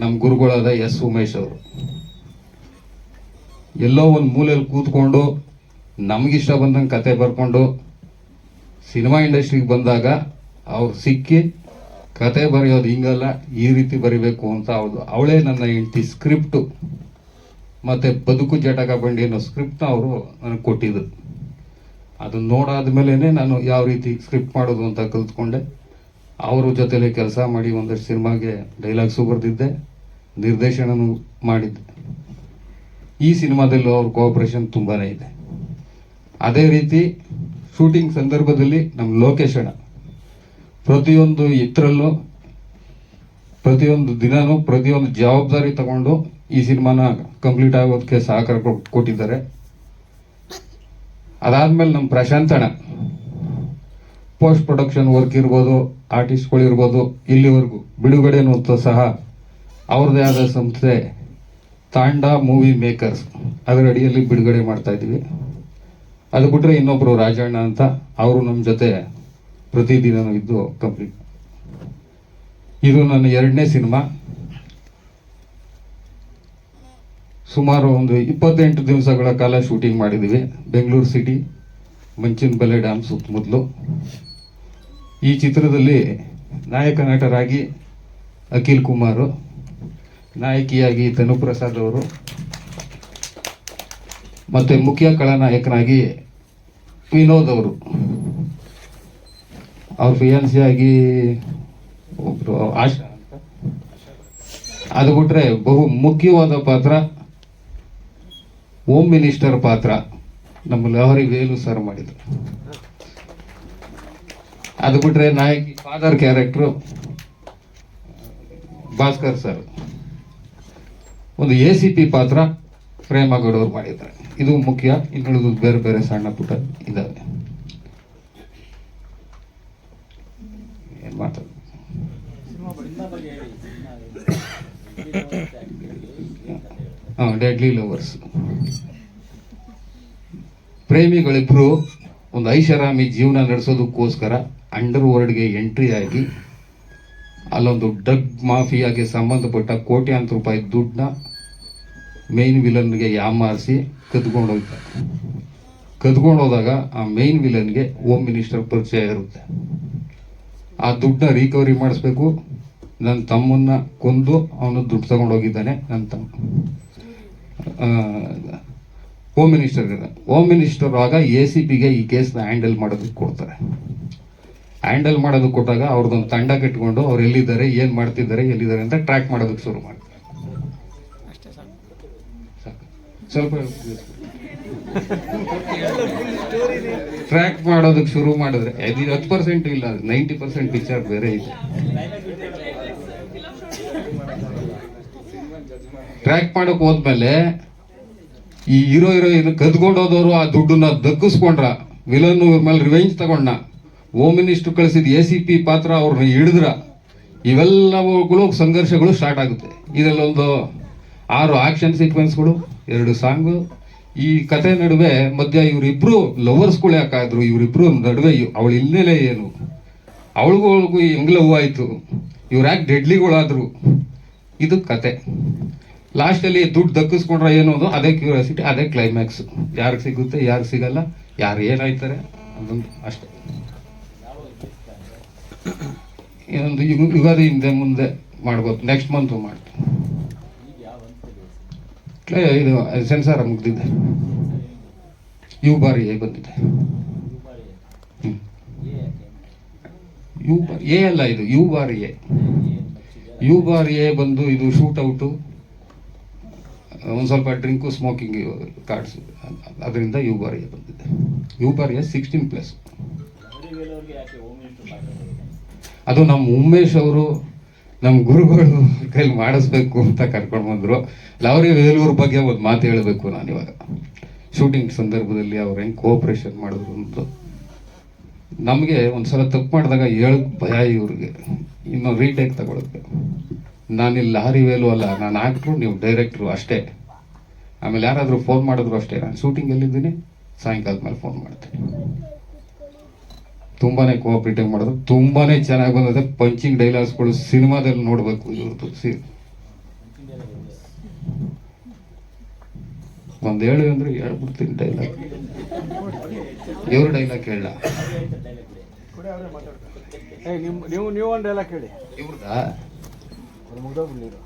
ನಮ್ಮ ಗುರುಗಳಾದ ಎಸ್ ಉಮೇಶ್ ಅವರು. ಎಲ್ಲೋ ಒಂದು ಮೂಲೆಯಲ್ಲಿ ಕೂತ್ಕೊಂಡು ನಮಗಿಷ್ಟ ಬಂದಂಗೆ ಕತೆ ಬರ್ಕೊಂಡು ಸಿನಿಮಾ ಇಂಡಸ್ಟ್ರಿಗೆ ಬಂದಾಗ ಅವ್ರು ಸಿಕ್ಕಿ ಕತೆ ಬರೆಯೋದು ಹಿಂಗಲ್ಲ, ಈ ರೀತಿ ಬರಿಬೇಕು ಅಂತ ಅವಳು ಅವಳೇ ನನ್ನ ಹೆಂಡತಿ ಸ್ಕ್ರಿಪ್ಟು. ಮತ್ತು ಬದುಕು ಜಟಕ ಬಂಡಿ ಅನ್ನೋ ಸ್ಕ್ರಿಪ್ಟ್ನ ಅವರು ನನಗೆ ಕೊಟ್ಟಿದ್ರು. ಅದನ್ನ ಮೇಲೇ ನಾನು ಯಾವ ರೀತಿ ಸ್ಕ್ರಿಪ್ಟ್ ಮಾಡೋದು ಅಂತ ಕಲ್ತ್ಕೊಂಡೆ. ಅವ್ರ ಜೊತೆಲಿ ಕೆಲಸ ಮಾಡಿ ಒಂದಷ್ಟು ಸಿನಿಮಾಗೆ ಡೈಲಾಗ್ಸು ಬರೆದಿದ್ದೆ, ನಿರ್ದೇಶನನೂ ಮಾಡಿದ್ದೆ. ಈ ಸಿನಿಮಾದಲ್ಲೂ ಅವ್ರ ಕೋಆಪರೇಷನ್ ತುಂಬಾ ಇದೆ. ಅದೇ ರೀತಿ ಶೂಟಿಂಗ್ ಸಂದರ್ಭದಲ್ಲಿ ನಮ್ಮ ಲೋಕೇಶಣ ಪ್ರತಿಯೊಂದು ಇತರಲ್ಲೂ ಪ್ರತಿಯೊಂದು ದಿನನೂ ಪ್ರತಿಯೊಂದು ಜವಾಬ್ದಾರಿ ತಗೊಂಡು ಈ ಸಿನಿಮಾನ ಕಂಪ್ಲೀಟ್ ಆಗೋದಕ್ಕೆ ಸಹಕಾರ ಕೊಟ್ಟಿದ್ದಾರೆ. ಅದಾದ್ಮೇಲೆ ನಮ್ಮ ಪ್ರಶಾಂತ್ ಅಣ್ಣ. ಪೋಸ್ಟ್ ಪ್ರೊಡಕ್ಷನ್ ವರ್ಕ್ ಇರ್ಬೋದು ಆರ್ಟಿಸ್ಟ್ಗಳು ಇಲ್ಲಿವರೆಗೂ ಇಲ್ಲಿವರೆಗೂ ಅನ್ನುವಂಥ ಸಹ ಅವ್ರದ್ದೇ ಆದ ಸಂಸ್ಥೆ ತಾಂಡ ಮೂವಿ ಮೇಕರ್ಸ್ ಅದರ ಅಡಿಯಲ್ಲಿ ಬಿಡುಗಡೆ ಮಾಡ್ತಾ ಇದ್ದೀವಿ. ಅದು ಬಿಟ್ಟರೆ ಇನ್ನೊಬ್ಬರು ರಾಜಣ್ಣ ಅಂತ ಅವರು ನಮ್ಮ ಜೊತೆ ಪ್ರತಿದಿನವೂ ಇದ್ದು ಕಂಪ್ಲೀಟ್. ಇದು ನನ್ನ ಎರಡನೇ ಸಿನಿಮಾ. ಸುಮಾರು ಒಂದು ಇಪ್ಪತ್ತೆಂಟು ದಿವಸಗಳ ಕಾಲ ಶೂಟಿಂಗ್ ಮಾಡಿದ್ದೀವಿ. ಬೆಂಗಳೂರು ಸಿಟಿ ಮಂಚಿನ ಬೆಲೆ ಡ್ಯಾಮ್ ಸುತ್ತಮುತ್ತಲು. ಈ ಚಿತ್ರದಲ್ಲಿ ನಾಯಕ ನಟರಾಗಿ ಅಖಿಲ್ ಕುಮಾರ್, ನಾಯಕಿಯಾಗಿ ತನುಪ್ರಸಾದ್ ಅವರು, ಮತ್ತು ಮುಖ್ಯ ಕಳಾನಾಯಕನಾಗಿ ವಿನೋದ್ ಅವರು. ಅವ್ರ ಫಿಯಾನ್ಸಿಯಾಗಿ ಒಬ್ರು ಆಶಾ ಅದು ಬಿಟ್ರೆ ಬಹು ಮುಖ್ಯವಾದ ಪಾತ್ರ ಹೋಮ್ ಮಿನಿಸ್ಟರ್ ಪಾತ್ರ. ನಮ್ಮ ಲಹರಿ ವೇಲು ಸರ್ ಮಾಡಿದ್ರು. ಅದು ಬಿಟ್ರೆ ನಾಯಕಿ ಫಾದರ್ ಕ್ಯಾರೆಕ್ಟ್ರು ಭಾಸ್ಕರ್ ಸರ್ ಒಂದು ಎ ಸಿ ಪಿ ಪಾತ್ರ ಪ್ರೇಮಗೌಡವ್ರು ಮಾಡಿದ್ದಾರೆ. ಇದು ಮುಖ್ಯ ಇನ್ನುಳಿದು ಬೇರೆ ಬೇರೆ ಸಣ್ಣ ಪುಟ್ಟ ಇದ್ದಾವೆ. ಏನು ಡೆಡ್ಲಿ ಲವರ್ಸ್ ಪ್ರೇಮಿಗಳಿಬ್ರು ಒಂದು ಐಷಾರಾಮಿ ಜೀವನ ನಡೆಸೋದಕ್ಕೋಸ್ಕರ ಅಂಡರ್ ವರ್ಲ್ಡ್ಗೆ ಎಂಟ್ರಿ ಆಗಿ ಅಲ್ಲೊಂದು ಡಗ್ ಮಾಫಿಯಾಗೆ ಸಂಬಂಧಪಟ್ಟ ಕೋಟ್ಯಾಂತರ ರೂಪಾಯಿ ದುಡ್ಡನ್ನ ಮೇನ್ ವಿಲನ್ಗೆ ಯಾಮಾರಿಸಿ ಕದ್ಕೊಂಡು ಹೋಗ್ತಾರೆ. ಕದ್ಕೊಂಡು ಹೋದಾಗ ಆ ಮೇನ್ ವಿಲನ್ಗೆ ಹೋಮ್ ಮಿನಿಸ್ಟರ್ ಪರಿಚಯ ಇರುತ್ತೆ. ಆ ದುಡ್ಡನ್ನ ರಿಕವರಿ ಮಾಡಿಸ್ಬೇಕು. ನನ್ನ ತಮ್ಮನ್ನ ಕೊಂದು ಅವನು ದುಡ್ಡು ತಗೊಂಡೋಗಿದ್ದಾನೆ ನನ್ನ ತಮ್ಮ. ಹೋಮ್ ಮಿನಿಸ್ಟರ್ ಹೋಮ್ ಮಿನಿಸ್ಟರ್ ಆಗ ಎ ಸಿ ಪಿಗೆ ಈ ಕೇಸ್ನ ಹ್ಯಾಂಡಲ್ ಮಾಡೋದಕ್ಕೆ ಕೊಡ್ತಾರೆ. ಹ್ಯಾಂಡಲ್ ಮಾಡೋದಕ್ಕೆ ಕೊಟ್ಟಾಗ ಅವ್ರದ್ದೊಂದು ತಂಡ ಕಟ್ಕೊಂಡು ಅವ್ರು ಎಲ್ಲಿದ್ದಾರೆ ಏನು ಮಾಡ್ತಿದ್ದಾರೆ ಎಲ್ಲಿದ್ದಾರೆ ಅಂತ ಟ್ರ್ಯಾಕ್ ಮಾಡೋದಕ್ಕೆ ಶುರು ಮಾಡ್ತಾರೆ. ಸ್ವಲ್ಪ ಟ್ರ್ಯಾಕ್ ಮಾಡೋದಕ್ಕೆ ಶುರು ಮಾಡಿದ್ರೆ ಇದು ಹತ್ತು ಪರ್ಸೆಂಟ್ ಇಲ್ಲ ನೈಂಟಿ ಪರ್ಸೆಂಟ್ ಪಿಕ್ಚರ್ ಬೇರೆ ಇದೆ. ಟ್ರ್ಯಾಕ್ ಮಾಡಕ್ ಹೋದ್ಮೇಲೆ ಈ ಹೀರೋ ಹೀರೋ ಕದ್ಕೊಂಡು ಹೋದವರು ಆ ದುಡ್ಡನ್ನ ದಕ್ಕಿಸ್ಕೊಂಡ್ರ ವಿಲನ್ ಇವ್ರ ಮೇಲೆ ರಿವೆಂಜ್ ತಗೊಂಡ ಹೋಮ್ ಮಿನಿಸ್ಟರ್ ಕಳಿಸಿದ ಎ ಸಿ ಪಿ ಪಾತ್ರ ಅವ್ರನ್ನ ಹಿಡಿದ್ರ ಇವೆಲ್ಲವುಗಳು ಸಂಘರ್ಷಗಳು ಸ್ಟಾರ್ಟ್ ಆಗುತ್ತೆ. ಇದರಲ್ಲೊಂದು ಆರು ಆಕ್ಷನ್ ಸೀಕ್ವೆನ್ಸ್ಗಳು ಎರಡು ಸಾಂಗು ಈ ಕತೆ ನಡುವೆ ಮಧ್ಯ ಇವರಿಬ್ರು ಲವರ್ಸ್ಗಳು ಯಾಕಾದ್ರು ಇವರಿಬ್ರು ನಡುವೆ ಅವಳ ಹಿನ್ನೆಲೆ ಏನು? ಅವಳಿಗೂ ಹೆಂಗ್ ಲವ್ ಆಯಿತು ಇವ್ರು ಯಾಕೆ ಡೆಡ್ಲಿಗಳಾದ್ರು ಇದು ಕತೆ. ಲಾಸ್ಟಲ್ಲಿ ದುಡ್ಡು ದಕ್ಕಿಸ್ಕೊಂಡ್ರೆ ಏನು ಅದು? ಅದೇ ಕ್ಯೂರಿಯಾಸಿಟಿ ಅದೇ ಕ್ಲೈಮ್ಯಾಕ್ಸ್ ಯಾರಿಗೆ ಸಿಗುತ್ತೆ, ಯಾರಿಗೆ ಸಿಗಲ್ಲ, ಯಾರು ಏನಾಯ್ತಾರೆ ಅದೊಂದು ಅಷ್ಟೇ. ಯು- ಯುಗಾದಿ ಹಿಂದೆ ಮುಂದೆ ಮಾಡ್ಬೋದು. ನೆಕ್ಸ್ಟ್ ಮಂತು ಮಾಡ್ತೀವಿ ಕ್ಲೇ, ಇದು, ಸೆನ್ಸಾರ ಮುಗ್ದಿದೆ. ಯು ಬಾರಿ ಬಂದಿದೆ. ಯು ಬಾರ್, ಎ ಅಲ್ಲ ಇದು, you by A. You bar A ಬಂದು ಇದು ಶೂಟ್ ಔಟು ಒಂದು ಸ್ವಲ್ಪ ಡ್ರಿಂಕು ಸ್ಮೋಕಿಂಗ್ ಕಾರ್ಡ್ಸ್ ಅದರಿಂದ ಯು ಬಾರ್ ಎ ಬಂದಿದೆ. U bar A sixteen plus ಅದು ನಮ್ಮ ಉಮೇಶ್ ಅವರು, ನಮ್ಮ ಗುರುಗಳು ಕೈಲಿ ಮಾಡಿಸ್ಬೇಕು ಅಂತ ಕರ್ಕೊಂಡು ಬಂದರು. ಲವರಿ ವೇಲೂರ್ ಬಗ್ಗೆ ಒಂದು ಮಾತು ಹೇಳಬೇಕು ನಾನು ಇವಾಗ. ಶೂಟಿಂಗ್ ಸಂದರ್ಭದಲ್ಲಿ ಅವ್ರು ಹೆಂಗೆ ಕೋಪ್ರೇಷನ್ ಮಾಡಿದ್ರು ಅಂತ. ನಮಗೆ ಒಂದ್ಸಲ ತಪ್ಪು ಮಾಡಿದಾಗ ಹೇಳಕ್ಕೆ ಭಯ ಇವ್ರಿಗೆ. ಇನ್ನು ರೀಟೇಕ್ ತಗೊಳಕ್ಕೆ. ನಾನಿಲ್ಲಿ ಲಾರಿ ವೇಲು ಅಲ್ಲ, ನಾನು ಆಕ್ಟ್ರು ನೀವು ಡೈರೆಕ್ಟ್ರು ಅಷ್ಟೇ. ಆಮೇಲೆ ಯಾರಾದರೂ ಫೋನ್ ಮಾಡಿದ್ರು ಅಷ್ಟೇ. ನಾನು ಶೂಟಿಂಗ್ ಎಲ್ಲಿದ್ದೀನಿ? ಸಾಯಂಕಾಲದ ಮೇಲೆ ಫೋನ್ ಮಾಡ್ತೀನಿ. ತುಂಬಾನೇ ಕೋಆಪ್ರೇಟಿವ್ ಮಾಡಿದ್ರು ತುಂಬಾನೇ ಚೆನ್ನಾಗಿ ಬಂದಿದೆ ಪಂಚಿಂಗ್ ಡೈಲಾಗ್ಸ್ಗಳು ಸಿನಿಮಾದಲ್ಲಿ ನೋಡಬೇಕು ಇವ್ರದ್ದು ಸಿ ಒಂದ್ ಹೇಳಿ ಅಂದ್ರೆ ಹೇಳ್ಬಿಡ್ತೀನಿ ಡೈಲಾಗ್ ಇವ್ರ ಡೈಲಾಗ್ ಹೇಳ ನೀವು ನೀವು ಒಂದು ಡೈಲಾಗ್ ಹೇಳಿ ಇವ್ರದಾ ಅವ್ರು ಮುಗ್ದೋಗ್ಬಿಡ್ಲಿರು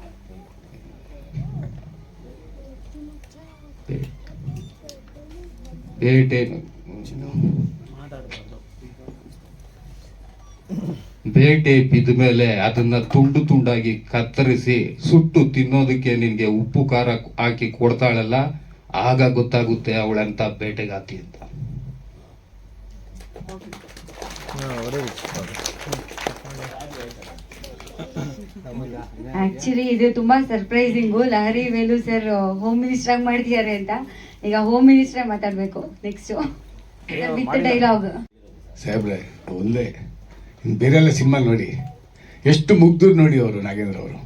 ಬೇಟೆ ಬಿದ್ದ ಮೇಲೆ ಅದನ್ನ ತುಂಡು ತುಂಡಾಗಿ ಕತ್ತರಿಸಿ ಸುಟ್ಟು ತಿನ್ನೋದಕ್ಕೆ ನಿನ್ಗೆ ಉಪ್ಪು ಖಾರ ಹಾಕಿ ಕೊಡ್ತಾಳಲ್ಲ ಆಗ ಗೊತ್ತಾಗುತ್ತೆ ಅವಳಂತ ಬೇಟೆಗಾತಿ ಅಂತ. ಆಕ್ಚುಲಿ ಇದು ತುಂಬಾ surprising Lahari Velu sir home minister ಆಗಿ ಮಾಡ್ತಿದ್ದಾರೆ ಅಂತ. ಈಗ ಹೋಮ್ ಮಿನಿಸ್ಟರ್ ಮಾತಾಡ್ಬೇಕು. ನೆಕ್ಸ್ಟ್ ವಿತ್ ಡೈಲಾಗ್ ಸಾಹೇಬ್ರೆ ಒಂದೇ. ಇನ್ನು ಬೇರೆ ಸಿನಿಮಾ ನೋಡಿ. ಎಷ್ಟು ಮುಗ್ಧರು ನೋಡಿ ಅವರು ನಾಗೇಂದ್ರ ಅವರು.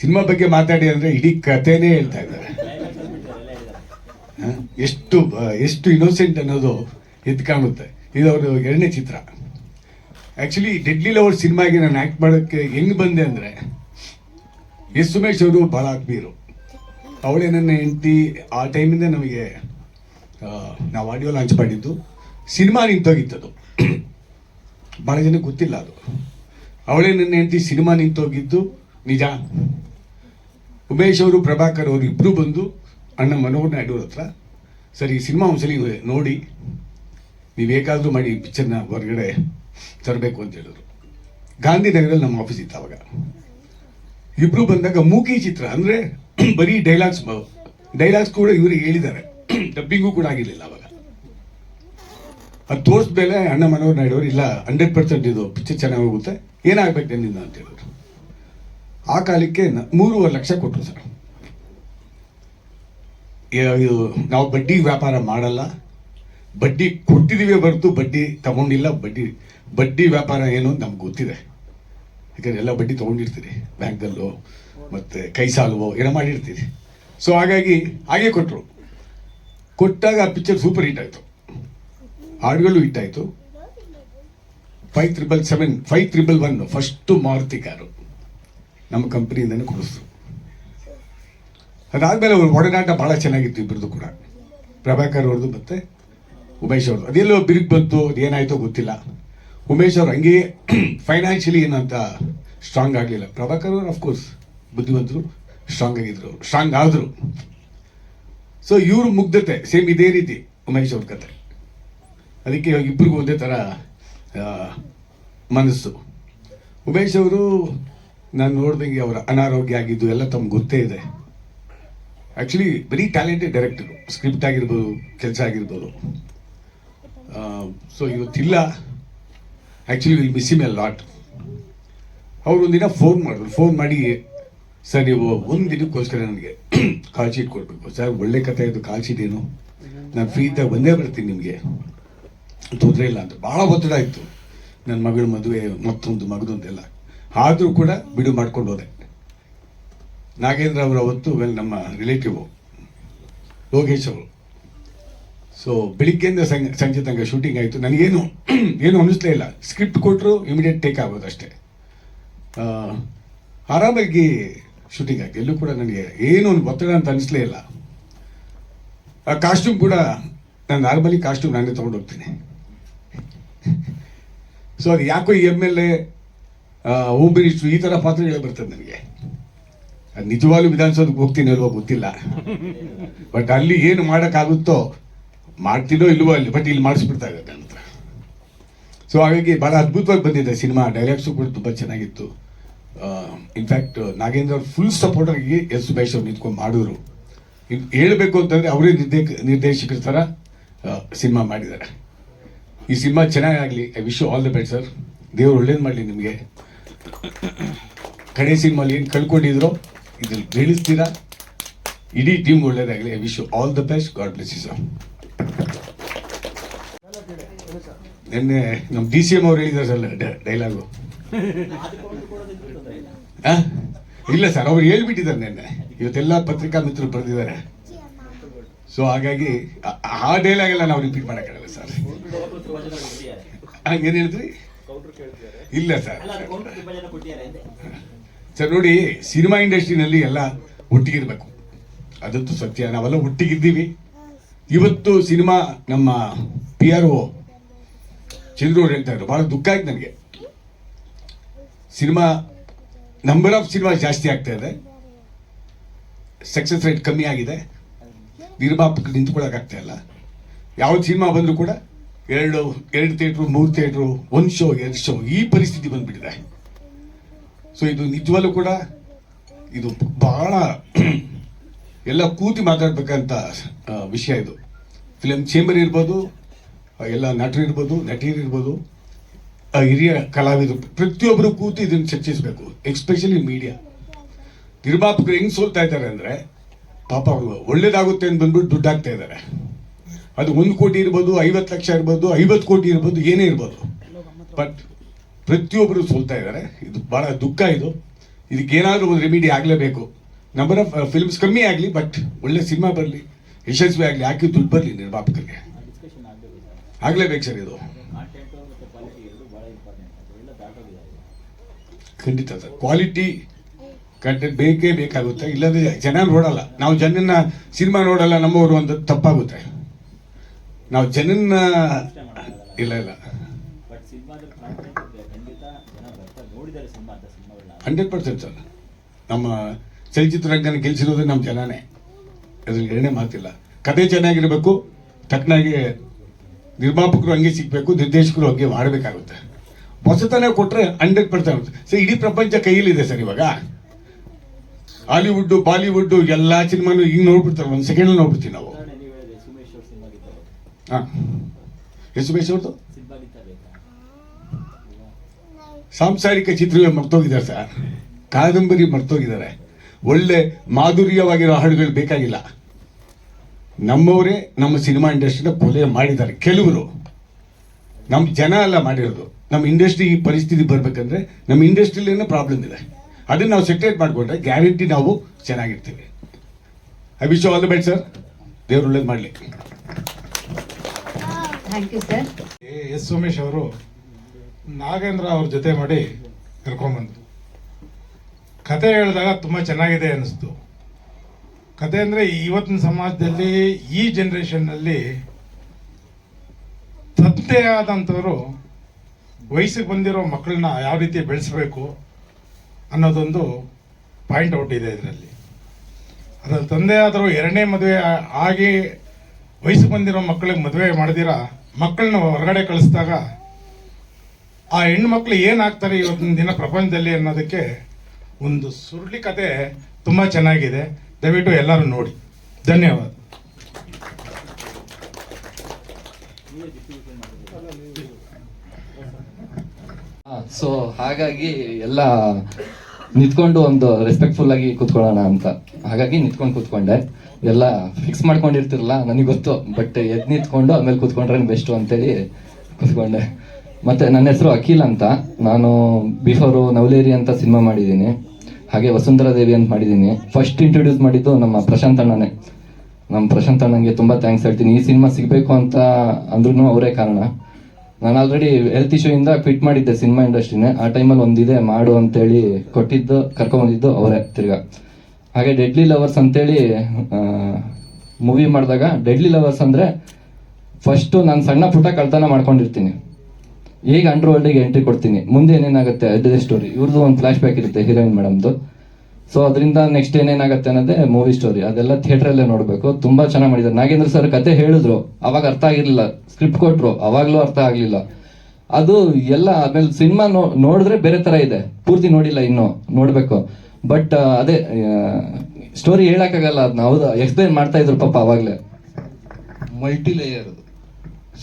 ಸಿನಿಮಾ ಬಗ್ಗೆ ಮಾತಾಡಿ ಅಂದರೆ ಇಡೀ ಕಥೆನೇ ಹೇಳ್ತಾ ಇದ್ದಾರೆ. ಎಷ್ಟು ಎಷ್ಟು ಇನ್ನೋಸೆಂಟ್ ಅನ್ನೋದು ಎದ್ದು ಕಾಣುತ್ತೆ. ಇದು ಅವರು ಎರಡನೇ ಚಿತ್ರ. ಆ್ಯಕ್ಚುಲಿ ಡೆಡ್ಲಿ ಲವರ್ ಸಿನಿಮಾಗೆ ನಾನು ಆ್ಯಕ್ಟ್ ಮಾಡೋಕ್ಕೆ ಹೆಂಗೆ ಬಂದೆ ಅಂದರೆ, ಎಸ್ ಸುಮೇಶ್ ಅವರು ಭಾಳ ಆತ್ಮೀಯರು ಅವಳೇ ನನ್ನ ಹೆಂಡತಿ, ಆ ಟೈಮಿಂದ ನಮಗೆ ನಾವು ಆಡಿಯೋ ಲಾಂಚ್ ಮಾಡಿದ್ದು. ಸಿನಿಮಾ ನಿಂತೋಗಿತ್ತದು. ಭಾಳ ಜನಕ್ಕೆ ಗೊತ್ತಿಲ್ಲ ಅದು. ಅವಳೇ ನನ್ನ ಹೆಂಡತಿ ಸಿನಿಮಾ ನಿಂತೋಗಿದ್ದು ನಿಜ. ಉಮೇಶ್ ಅವರು, ಪ್ರಭಾಕರ್ ಅವರು ಇಬ್ಬರು ಬಂದು ಅಣ್ಣ ಮನೋಹರ್ ನಾಯ್ಡು ಹತ್ರ, ಸರಿ, ಈ ಸಿನಿಮಾ ಒಂದ್ಸಲಿ ನೋಡಿ, ನೀವು ಬೇಕಾದರೂ ಮಾಡಿ ಪಿಕ್ಚರ್ನ ಹೊರಗಡೆ ತರಬೇಕು ಅಂತ ಹೇಳಿದ್ರು. ಗಾಂಧಿನಗರಲ್ಲಿ ನಮ್ಮ ಆಫೀಸ್ ಇತ್ತು ಅವಾಗ. ಇಬ್ರು ಬಂದಾಗ ಮೂಕಿ ಚಿತ್ರ, ಅಂದ್ರೆ ಬರೀ ಡೈಲಾಗ್ಸ್ ಡೈಲಾಗ್ಸ್ ಕೂಡ ಇವರು ಹೇಳಿದ್ದಾರೆ. ಡಬ್ಬಿಂಗು ಕೂಡ ಆಗಿರಲಿಲ್ಲ ಅವಾಗ. ಅದು ತೋರಿಸ್ಮೇಲೆ ಅಣ್ಣ ಮನೋಹರ್ ನಾಯ್ಡು ಅವರು ಇಲ್ಲ ಹಂಡ್ರೆಡ್ ಪರ್ಸೆಂಟ್ ಇದು ಪಿಕ್ಚರ್ ಚೆನ್ನಾಗಿ ಹೋಗುತ್ತೆ. ಏನಾಗಬೇಕು ನಿನ್ನಿಂದ ಅಂತ ಹೇಳಿದ್ರು. ಆ ಕಾಲಕ್ಕೆ ಮೂರುವರೆ ಲಕ್ಷ ಕೊಟ್ಟರು ಸರ್. ಇದು, ನಾವು ಬಡ್ಡಿ ವ್ಯಾಪಾರ ಮಾಡಲ್ಲ. ಬಡ್ಡಿ ಕೊಟ್ಟಿದ್ದೀವಿ ಬರ್ತು ಬಡ್ಡಿ ತಗೊಂಡಿಲ್ಲ. ಬಡ್ಡಿ ಬಡ್ಡಿ ವ್ಯಾಪಾರ ಏನು ಅಂತ ನಮ್ಗೆ ಗೊತ್ತಿದೆ. ಯಾಕಂದರೆ ಎಲ್ಲ ಬಡ್ಡಿ ತೊಗೊಂಡಿರ್ತೀರಿ. ಬ್ಯಾಂಕಲ್ಲೋ ಮತ್ತು ಕೈ ಸಾಲವೋ ಏನೋ ಮಾಡಿರ್ತೀರಿ. ಸೊ ಹಾಗಾಗಿ ಹಾಗೆ ಕೊಟ್ಟರು. ಕೊಟ್ಟಾಗ ಆ ಪಿಕ್ಚರ್ ಸೂಪರ್ ಹಿಟ್ ಆಯಿತು. ಹಾಡುಗಳು ಹಿಟ್ ಆಯ್ತು five triple seven five triple one first Maruti car. ನಮ್ಮ ಕಂಪ್ನಿಯಿಂದನೇ ಕೊಡಿಸ್ತು ಅದಾದಮೇಲೆ ಅವ್ರ ಒಡನಾಟ ಭಾಳ ಚೆನ್ನಾಗಿತ್ತು ಇಬ್ಬರದು ಕೂಡ. ಪ್ರಭಾಕರ್ ಅವ್ರದ್ದು ಮತ್ತೆ ಉಮೇಶ್ ಅವ್ರದ್ದು. ಅದೆಲ್ಲೋ ಬಿರುಕು ಬಂತು, ಅದೇನಾಯ್ತೋ ಗೊತ್ತಿಲ್ಲ. ಉಮೇಶ್ ಅವ್ರು ಹಂಗೆ ಫೈನಾನ್ಷಿಯಲಿ ಏನಂತ ಸ್ಟ್ರಾಂಗ್ ಆಗಲಿಲ್ಲ. ಪ್ರಭಾಕರ್ ಅವರು ಅಫ್ಕೋರ್ಸ್ ಬುದ್ಧಿವಂತರು ಸ್ಟ್ರಾಂಗ್ ಆಗಿದ್ರು. ಸ್ಟ್ರಾಂಗ್ ಆದರು. ಸೊ ಇವರು ಮುಗ್ಧತೆ ಸೇಮ್ ಇದೇ ರೀತಿ ಉಮೇಶ್ ಅವ್ರ ಕತೆ. ಅದಕ್ಕೆ ಇವಾಗ ಇಬ್ಬರಿಗೂ ಒಂದೇ ಥರ ಮನಸ್ಸು. ಉಮೇಶ್ ಅವರು ನಾನು ನೋಡ್ದಂಗೆ ಅವರ ಅನಾರೋಗ್ಯ ಆಗಿದ್ದು ಎಲ್ಲ ತಮ್ಗೆ ಗೊತ್ತೇ ಇದೆ. Actually very talented director script ಆಗಿರ್ಬೋದು, ಕೆಲಸ ಆಗಿರ್ಬೋದು. ಸೊ ಇವತ್ತಿಲ್ಲ. Actually will miss him a lot ಅವ್ರು ಒಂದಿನ ಫೋನ್ ಮಾಡಿದ್ರು. ಫೋನ್ ಮಾಡಿ, ಸರ್, ನೀವು ಒಂದು ದಿನಕ್ಕೋಸ್ಕರ ನನಗೆ ಕಾಲ್ ಶೀಟ್ ಕೊಡಬೇಕು. ಸರ್, ಒಳ್ಳೆ ಕಥೆ ಇದು ಕಾಲ್ ಶೀಟ್ ಏನು. ನಾನು ಫ್ರೀ ಇದ್ದಾಗ ಬಂದೇ ಬರ್ತೀನಿ ನಿಮಗೆ. ತೊಂದರೆ ಇಲ್ಲ ಅಂತ. ಭಾಳ ಒತ್ತಡ ಇತ್ತು. ನನ್ನ ಮಗಳ ಮದುವೆ, ಮತ್ತೊಂದು ಮಗದೊಂದೆಲ್ಲ. ಆದರೂ ಕೂಡ ಬಿಡು ಮಾಡ್ಕೊಂಡು ಹೋದೆ. ನಾಗೇಂದ್ರ ಅವರು ಅವತ್ತು ವೆಲ್ ನಮ್ಮ ರಿಲೇಟಿವ್ ಲೋಕೇಶ್ ಅವರು ಸೊ ಬೆಳಿಗ್ಗೆಯಿಂದ ಸಂಜೆ ತನಕ ಶೂಟಿಂಗ್ ಆಯಿತು. ನನಗೇನು, ಏನು ಅನ್ನಿಸ್ಲೇ ಇಲ್ಲ. ಸ್ಕ್ರಿಪ್ಟ್ ಕೊಟ್ಟರು ಇಮಿಡಿಯೇಟ್ ಟೇಕ್ ಆಗೋದು ಅಷ್ಟೇ. ಆರಾಮಾಗಿ ಶೂಟಿಂಗ್ ಆಯಿತು. ಎಲ್ಲೂ ಕೂಡ ನನಗೆ ಏನು ಒಂದು ಒತ್ತಡ ಅಂತ ಅನ್ನಿಸ್ಲೇ ಇಲ್ಲ. ಆ ಕಾಸ್ಟ್ಯೂಮ್ ಕೂಡ, ನಾನು ನಾರ್ಮಲಿ ಕಾಸ್ಟ್ಯೂಮ್ ನಾನೇ ತೊಗೊಂಡು ಹೋಗ್ತೀನಿ ಸೊ ಅದು ಯಾಕೋ M L A home minister ಈ ಥರ ಪಾತ್ರಗಳೇ ಬರ್ತದೆ ನನಗೆ. ಅದು ನಿಜವಾಗ್ಲೂ ವಿಧಾನಸೌಧಕ್ಕೆ ಹೋಗ್ತೀನಿ ಅಲ್ವೋ ಗೊತ್ತಿಲ್ಲ. ಬಟ್ ಅಲ್ಲಿ ಏನು ಮಾಡೋಕ್ಕಾಗುತ್ತೋ ಮಾಡ್ತೀನೋ ಇಲ್ವೋ ಅಲ್ಲಿ ಬಟ್ ಇಲ್ಲಿ ಮಾಡಿಸ್ಬಿಡ್ತಾ ಇದ್ದಾರೆ ನನ್ನ ಹತ್ರ. ಸೊ ಹಾಗಾಗಿ ಭಾಳ ಅದ್ಭುತವಾಗಿ ಬಂದಿದೆ ಸಿನಿಮಾ. ಡೈಲಾಗ್ಸು ಕೂಡ ತುಂಬ ಚೆನ್ನಾಗಿತ್ತು. ಇನ್ಫ್ಯಾಕ್ಟ್ ನಾಗೇಂದ್ರ ಅವ್ರು ಫುಲ್ ಸಪೋರ್ಟಾಗಿ ಎಸ್ ಸುಭಾಷ್ ಅವ್ರು ನಿಂತ್ಕೊಂಡು ಮಾಡಿದ್ರು. ಇದು ಹೇಳಬೇಕು ಅಂತಂದರೆ ಅವರೇ ನಿರ್ದೇಶ ನಿರ್ದೇಶಕರ ಥರ ಸಿನಿಮಾ ಮಾಡಿದ್ದಾರೆ. ಈ cinema ಚೆನ್ನಾಗಾಗಲಿ. I wish all the best sir ದೇವ್ರು ಒಳ್ಳೇದು ಮಾಡಲಿ ನಿಮಗೆ. ಕಡೆ ಸಿನಿಮಾಲಿ ಏನು ಕಳ್ಕೊಂಡಿದ್ರು ಇದ್ರಲ್ಲಿ ಬೀಳಿಸ್ತೀರಾ ಇಡೀ ಟೀಮ್ ಒಳ್ಳೇದಾಗಲಿ. I wish all the best God bless you sir ನಿನ್ನೆ ನಮ್ಮ ಡಿ ಸಿ ಎಂ ಅವ್ರು ಹೇಳಿದ್ದಾರೆ ಸರ್ ಡೈಲಾಗು. ಇಲ್ಲ ಸರ್ ಅವ್ರು ಹೇಳ್ಬಿಟ್ಟಿದ್ದಾರೆ ನಿನ್ನೆ. ಇವತ್ತೆಲ್ಲ ಪತ್ರಿಕಾ ಮಿತ್ರರು ಬರೆದಿದ್ದಾರೆ. ಸೊ ಹಾಗಾಗಿ ಆ- ಡೈಲಾಗ್ ಎಲ್ಲ ನಾವು ರಿಪೀಟ್ ಮಾಡೋಕ್ಕಾಗಲ್ಲ ಸರ್ ಏನು ಹೇಳಿದ್ರಿ? ಇಲ್ಲ ಸರ್ ಸರ್ ನೋಡಿ ಸಿನಿಮಾ ಇಂಡಸ್ಟ್ರಿನಲ್ಲಿ ಎಲ್ಲ ಒಟ್ಟಿಗಿರ್ಬೇಕು. ಅದಂತೂ ಸತ್ಯ. ನಾವೆಲ್ಲ ಒಟ್ಟಿಗಿದ್ದೀವಿ. ಇವತ್ತು ಸಿನಿಮಾ ನಮ್ಮ ಪಿ ಆರ್ ಒ ಚಂದ್ರು ಅವ್ರು ಹೇಳ್ತಾ ಇದ್ರು. ಬಹಳ ದುಃಖ ಆಯ್ತು ನನಗೆ. ಸಿನಿಮಾ ನಂಬರ್ ಆಫ್ ಸಿನಿಮಾ ಜಾಸ್ತಿ ಆಗ್ತಾ ಇದೆ. ಸಕ್ಸಸ್ ರೇಟ್ ಕಮ್ಮಿ ಆಗಿದೆ. ನಿರ್ಮಾಪಕರು ನಿಂತ್ಕೊಳ್ಳೋಕ್ಕಾಗ್ತಾ ಇಲ್ಲ. ಯಾವ ಸಿನಿಮಾ ಬಂದರೂ ಕೂಡ ಎರಡು ಎರಡು ಥಿಯೇಟ್ರು, ಮೂರು ಥಿಯೇಟ್ರು, ಒಂದು ಶೋ, ಎರಡು ಶೋ ಈ ಪರಿಸ್ಥಿತಿ ಬಂದುಬಿಟ್ಟಿದೆ. ಸೊ ಇದು ನಿಜವಲ್ಲೂ ಕೂಡ ಇದು ಬಹಳ ಎಲ್ಲ ಕೂತಿ ಮಾತಾಡ್ಬೇಕಂತ ವಿಷಯ ಇದು. ಫಿಲಮ್ ಚೇಂಬರ್ ಇರ್ಬೋದು, ಎಲ್ಲ ನಟರು ಇರ್ಬೋದು, ನಟಿಯರು ಇರ್ಬೋದು ಹಿರಿಯ ಕಲಾವಿದರು, ಪ್ರತಿಯೊಬ್ಬರು ಕೂತು ಇದನ್ನು ಚರ್ಚಿಸಬೇಕು ಎಕ್ಸ್ಪೆಷಲಿ ಮೀಡಿಯಾ ನಿರ್ಮಾಪಕರು ಹೆಂಗೆ ಸೋಲ್ತಾ ಇದ್ದಾರೆ ಅಂದ್ರೆ ಪಾಪ, ಒಳ್ಳೇದಾಗುತ್ತೆ ಅಂತ ಬಂದ್ಬಿಟ್ಟು ದುಡ್ಡು ಇದ್ದಾರೆ. ಅದು ಒಂದು ಕೋಟಿ ಇರ್ಬೋದು, ಐವತ್ತು ಲಕ್ಷ ಇರ್ಬೋದು, ಐವತ್ತು ಕೋಟಿ ಇರ್ಬೋದು, ಏನೇ ಇರ್ಬೋದು. ಬಟ್ ಪ್ರತಿಯೊಬ್ಬರು ಸೋಲ್ತಾ ಇದ್ದಾರೆ. ಇದು ಬಹಳ ದುಃಖ ಇದು. ಇದಕ್ಕೆ ಏನಾದರೂ ಒಂದು ರೆಮಿಡಿ ಆಗಲೇಬೇಕು. ನಂಬರ್ ಆಫ್ ಫಿಲ್ಮ್ಸ್ ಕಮ್ಮಿ ಆಗಲಿ ಬಟ್ ಒಳ್ಳೆ ಸಿನಿಮಾ ಬರಲಿ, ಯಶಸ್ವಿ ಆಗಲಿ, ಹಾಕಿ ದುಡ್ಡು ಬರಲಿ ನಿರ್ಮಾಪಕರಿಗೆ. ಆಗಲೇಬೇಕು ಸರ್ ಇದು. ಖಂಡಿತ ಸರ್. ಕ್ವಾಲಿಟಿ ಕಂಟೆಂಟ್ ಬೇಕೇ ಬೇಕಾಗುತ್ತೆ ಇಲ್ಲದೆ ಜನ ನೋಡಲ್ಲ. ನಾವು ಜನನ್ನ ಸಿನಿಮಾ ನೋಡಲ್ಲ ನಮ್ಮವರು ಒಂದು ತಪ್ಪಾಗುತ್ತೆ. ನಾವು ಜನನ್ನ ಇಲ್ಲ ಇಲ್ಲ. Hundred percent sir. ನಮ್ಮ ಚಲಚಿತ್ರ ರಂಗನ ಗೆಲ್ಸಿರೋದು ನಮ್ಮ ಜನನೇ. ಅದ್ರಲ್ಲಿ ಎರಡನೇ ಮಾತಿಲ್ಲ. ಕತೆ ಚೆನ್ನಾಗಿರಬೇಕು ತಕ್ಕನಾಗಿ ನಿರ್ಮಾಪಕರು ಹಂಗೆ ಸಿಗಬೇಕು ನಿರ್ದೇಶಕರು ಹಂಗೆ ಮಾಡಬೇಕಾಗುತ್ತೆ. ಹೊಸತನ ಕೊಟ್ಟರೆ ಹಂಡ್ರೆಡ್ ಪರ್ಸೆಂಟ್ ಸರ್ ಇಡೀ ಪ್ರಪಂಚ ಕೈಯಲ್ಲಿದೆ ಸರ್ ಇವಾಗ. ಹಾಲಿವುಡ್ ಬಾಲಿವುಡ್ ಎಲ್ಲಾ ಸಿನಿಮಾನು ಈಗ ನೋಡ್ಬಿಡ್ತಾರೆ. ಒಂದು ಸೆಕೆಂಡ್ ನೋಡ್ಬಿಡ್ತೀವಿ ನಾವು. ಹಾಂ. ಸುಮೇಶ್ ಅವ್ರದ್ದು ಸಾಂಸಾರಿಕ ಚಿತ್ರವೇ ಮರ್ತೋಗಿದ್ದಾರೆ ಸರ್. ಕಾದಂಬರಿ ಮರ್ತೋಗಿದ್ದಾರೆ. ಒಳ್ಳೆ ಮಾಧುರ್ಯವಾಗಿರೋ ಹಾಡುಗಳು ಬೇಕಾಗಿಲ್ಲ. ನಮ್ಮವರೇ ನಮ್ಮ ಸಿನಿಮಾ ಇಂಡಸ್ಟ್ರಿನ ಕೊಲೆ ಮಾಡಿದ್ದಾರೆ. ಕೆಲವರು. ನಮ್ಮ ಜನ ಎಲ್ಲ ಮಾಡಿರೋದು. ನಮ್ಮ ಇಂಡಸ್ಟ್ರಿ ಈ ಪರಿಸ್ಥಿತಿ ಬರಬೇಕಂದ್ರೆ ನಮ್ಮ ಇಂಡಸ್ಟ್ರಿಲೇನೆ ಪ್ರಾಬ್ಲಮ್ ಇದೆ. ಅದನ್ನ ನಾವು ಸೆಟ್ರೇಟ್ ಮಾಡ್ಕೊಂಡ್ರೆ ಗ್ಯಾರಂಟಿ ನಾವು ಚೆನ್ನಾಗಿರ್ತೀವಿ. I wish all the best sir ದೇವ್ರು ಒಳ್ಳೇದು ಮಾಡಲಿ. Thank you sir S Somesh ಅವರು ನಾಗೇಂದ್ರ ಅವ್ರ ಜೊತೆ ಮಾಡಿ ಕರ್ಕೊಂಬಂದು ಕತೆ ಹೇಳಿದಾಗ ತುಂಬ ಚೆನ್ನಾಗಿದೆ ಅನ್ನಿಸ್ತು ಕತೆ ಅಂದರೆ ಇವತ್ತಿನ ಸಮಾಜದಲ್ಲಿ ಈ ಜನ್ರೇಷನ್ನಲ್ಲಿ ತಂದೆ ಆದಂಥವರು ವಯಸ್ಸಿಗೆ ಬಂದಿರೋ ಮಕ್ಕಳನ್ನ ಯಾವ ರೀತಿ ಬೆಳೆಸಬೇಕು ಅನ್ನೋದೊಂದು ಪಾಯಿಂಟ್ ಔಟ್ ಇದೆ ಇದರಲ್ಲಿ. ಅದರ ತಂದೆ ಆದರೂ ಎರಡನೇ ಮದುವೆ ಆಗಿ ವಯಸ್ಸು ಬಂದಿರೋ ಮಕ್ಕಳಿಗೆ ಮದುವೆ ಮಾಡಿದಿರ, ಮಕ್ಕಳನ್ನ ಹೊರಗಡೆ ಕಳಿಸಿದಾಗ ಆ ಹೆಣ್ಣು ಮಕ್ಕಳು ಏನಾಗ್ತಾರೆ ಇವತ್ತಿನ ದಿನ ಪ್ರಪಂಚದಲ್ಲಿ ಅನ್ನೋದಕ್ಕೆ ಒಂದು ಸುರುಳಿ ಕತೆ ತುಂಬ ಚೆನ್ನಾಗಿದೆ. ದಯವಿಟ್ಟು ಎಲ್ಲರೂ ನೋಡಿ. ಧನ್ಯವಾದ. ಸೊ ಹಾಗಾಗಿ ಎಲ್ಲ ನಿಂತ್ಕೊಂಡು ಒಂದು ರೆಸ್ಪೆಕ್ಟ್ಫುಲ್ ಆಗಿ ಕೂತ್ಕೊಳ್ಳೋಣ ಅಂತ. ಹಾಗಾಗಿ ನಿಂತ್ಕೊಂಡು ಕೂತ್ಕೊಂಡೆ. ಎಲ್ಲ ಫಿಕ್ಸ್ ಮಾಡ್ಕೊಂಡಿರ್ತಿರಲ್ಲ, ನನಗೆ ಗೊತ್ತು. ಬಟ್ ಎದ್ ನಿಂತ್ಕೊಂಡು ಆಮೇಲೆ ಕೂತ್ಕೊಂಡ್ರೆ ಬೆಸ್ಟ್ ಅಂತೇಳಿ ಕೂತ್ಕೊಂಡೆ. ಮತ್ತೆ ನನ್ನ ಹೆಸರು ಅಖಿಲ್ ಅಂತ. ನಾನು ಬಿಫೋರ್ ನವಲೇರಿ ಅಂತ ಸಿನಿಮಾ ಮಾಡಿದ್ದೀನಿ. ಹಾಗೆ ವಸುಂಧರಾ ದೇವಿ ಅಂತ ಮಾಡಿದ್ದೀನಿ. ಫಸ್ಟ್ ಇಂಟ್ರೊಡ್ಯೂಸ್ ಮಾಡಿದ್ದು ನಮ್ಮ ಪ್ರಶಾಂತ್ ಅಣ್ಣನೇ. ನಮ್ಮ ಪ್ರಶಾಂತ್ ಅಣ್ಣಂಗೆ ತುಂಬ ಥ್ಯಾಂಕ್ಸ್ ಹೇಳ್ತೀನಿ. ಈ ಸಿನಿಮಾ ಸಿಗಬೇಕು ಅಂತ ಅಂದ್ರೂ ಅವರೇ ಕಾರಣ. ನಾನು ಆಲ್ರೆಡಿ ಹೆಲ್ತ್ ಇಶ್ಯೂ ಇಂದ ಕ್ವಿಟ್ ಮಾಡಿದ್ದೆ ಸಿನಿಮಾ ಇಂಡಸ್ಟ್ರಿನೇ ಆ ಟೈಮಲ್ಲಿ ಒಂದಿದೆ ಮಾಡು ಅಂತೇಳಿ ಕೊಟ್ಟಿದ್ದು, ಕರ್ಕೊಂಬಂದಿದ್ದು ಅವರೇ ತಿರ್ಗಾ. ಹಾಗೆ ಡೆಡ್ಲಿ ಲವರ್ಸ್ ಅಂತೇಳಿ ಮೂವಿ ಮಾಡಿದಾಗ ಡೆಡ್ಲಿ ಲವರ್ಸ್ ಅಂದರೆ ಫಸ್ಟು ನಾನು ಸಣ್ಣ ಪುಟ್ಟ ಕಳ್ತನ ಮಾಡ್ಕೊಂಡಿರ್ತೀನಿ. ಈಗ ಅಂಡರ್ ವರ್ಲ್ಡಿಗೆ ಎಂಟ್ರಿ ಕೊಡ್ತೀನಿ. ಮುಂದೆ ಏನೇನಾಗುತ್ತೆ, ಅದೇ ಸ್ಟೋರಿ ಇವ್ರದ್ದು ಒಂದು ಫ್ಲಾಶ್ ಬ್ಯಾಕ್ ಇರುತ್ತೆ ಹೀರೋಯಿನ್ ಮೇಡಮ್ದು ಸೊ ಅದರಿಂದ ನೆಕ್ಸ್ಟ್ ಏನೇನಾಗತ್ತೆ ಅನ್ನೋದೇ ಮೂವಿ ಸ್ಟೋರಿ ಅದೆಲ್ಲ ಥಿಯೇಟರ್ ನೋಡಬೇಕು. ತುಂಬಾ ಚೆನ್ನಾಗಿ ಮಾಡಿದ್ದಾರೆ. ನಾಗೇಂದ್ರ ಸರ್ ಕತೆ ಹೇಳಿದ್ರು. ಅವಾಗ ಅರ್ಥ ಆಗಿರ್ಲಿಲ್ಲ. ಸ್ಕ್ರಿಪ್ಟ್ ಕೊಟ್ರು. ಅವಾಗ್ಲೂ ಅರ್ಥ ಆಗಲಿಲ್ಲ. ಅದು ಎಲ್ಲ ಆಮೇಲೆ ಸಿನಿಮಾ ನೋಡಿದ್ರೆ ಬೇರೆ ತರ ಇದೆ. ಪೂರ್ತಿ ನೋಡಿಲ್ಲ ಇನ್ನು. ನೋಡಬೇಕು. ಬಟ್ ಅದೇ ಸ್ಟೋರಿ ಹೇಳಕ್ಕಾಗಲ್ಲ ಅದನ್ನ ಹೌದಾ? ಎಕ್ಸ್ಪ್ಲೈನ್ ಮಾಡ್ತಾ ಇದ್ರು ಪಾಪ ಅವಾಗ್ಲೇ. ಮಲ್ಟಿ ಲೇಯರ್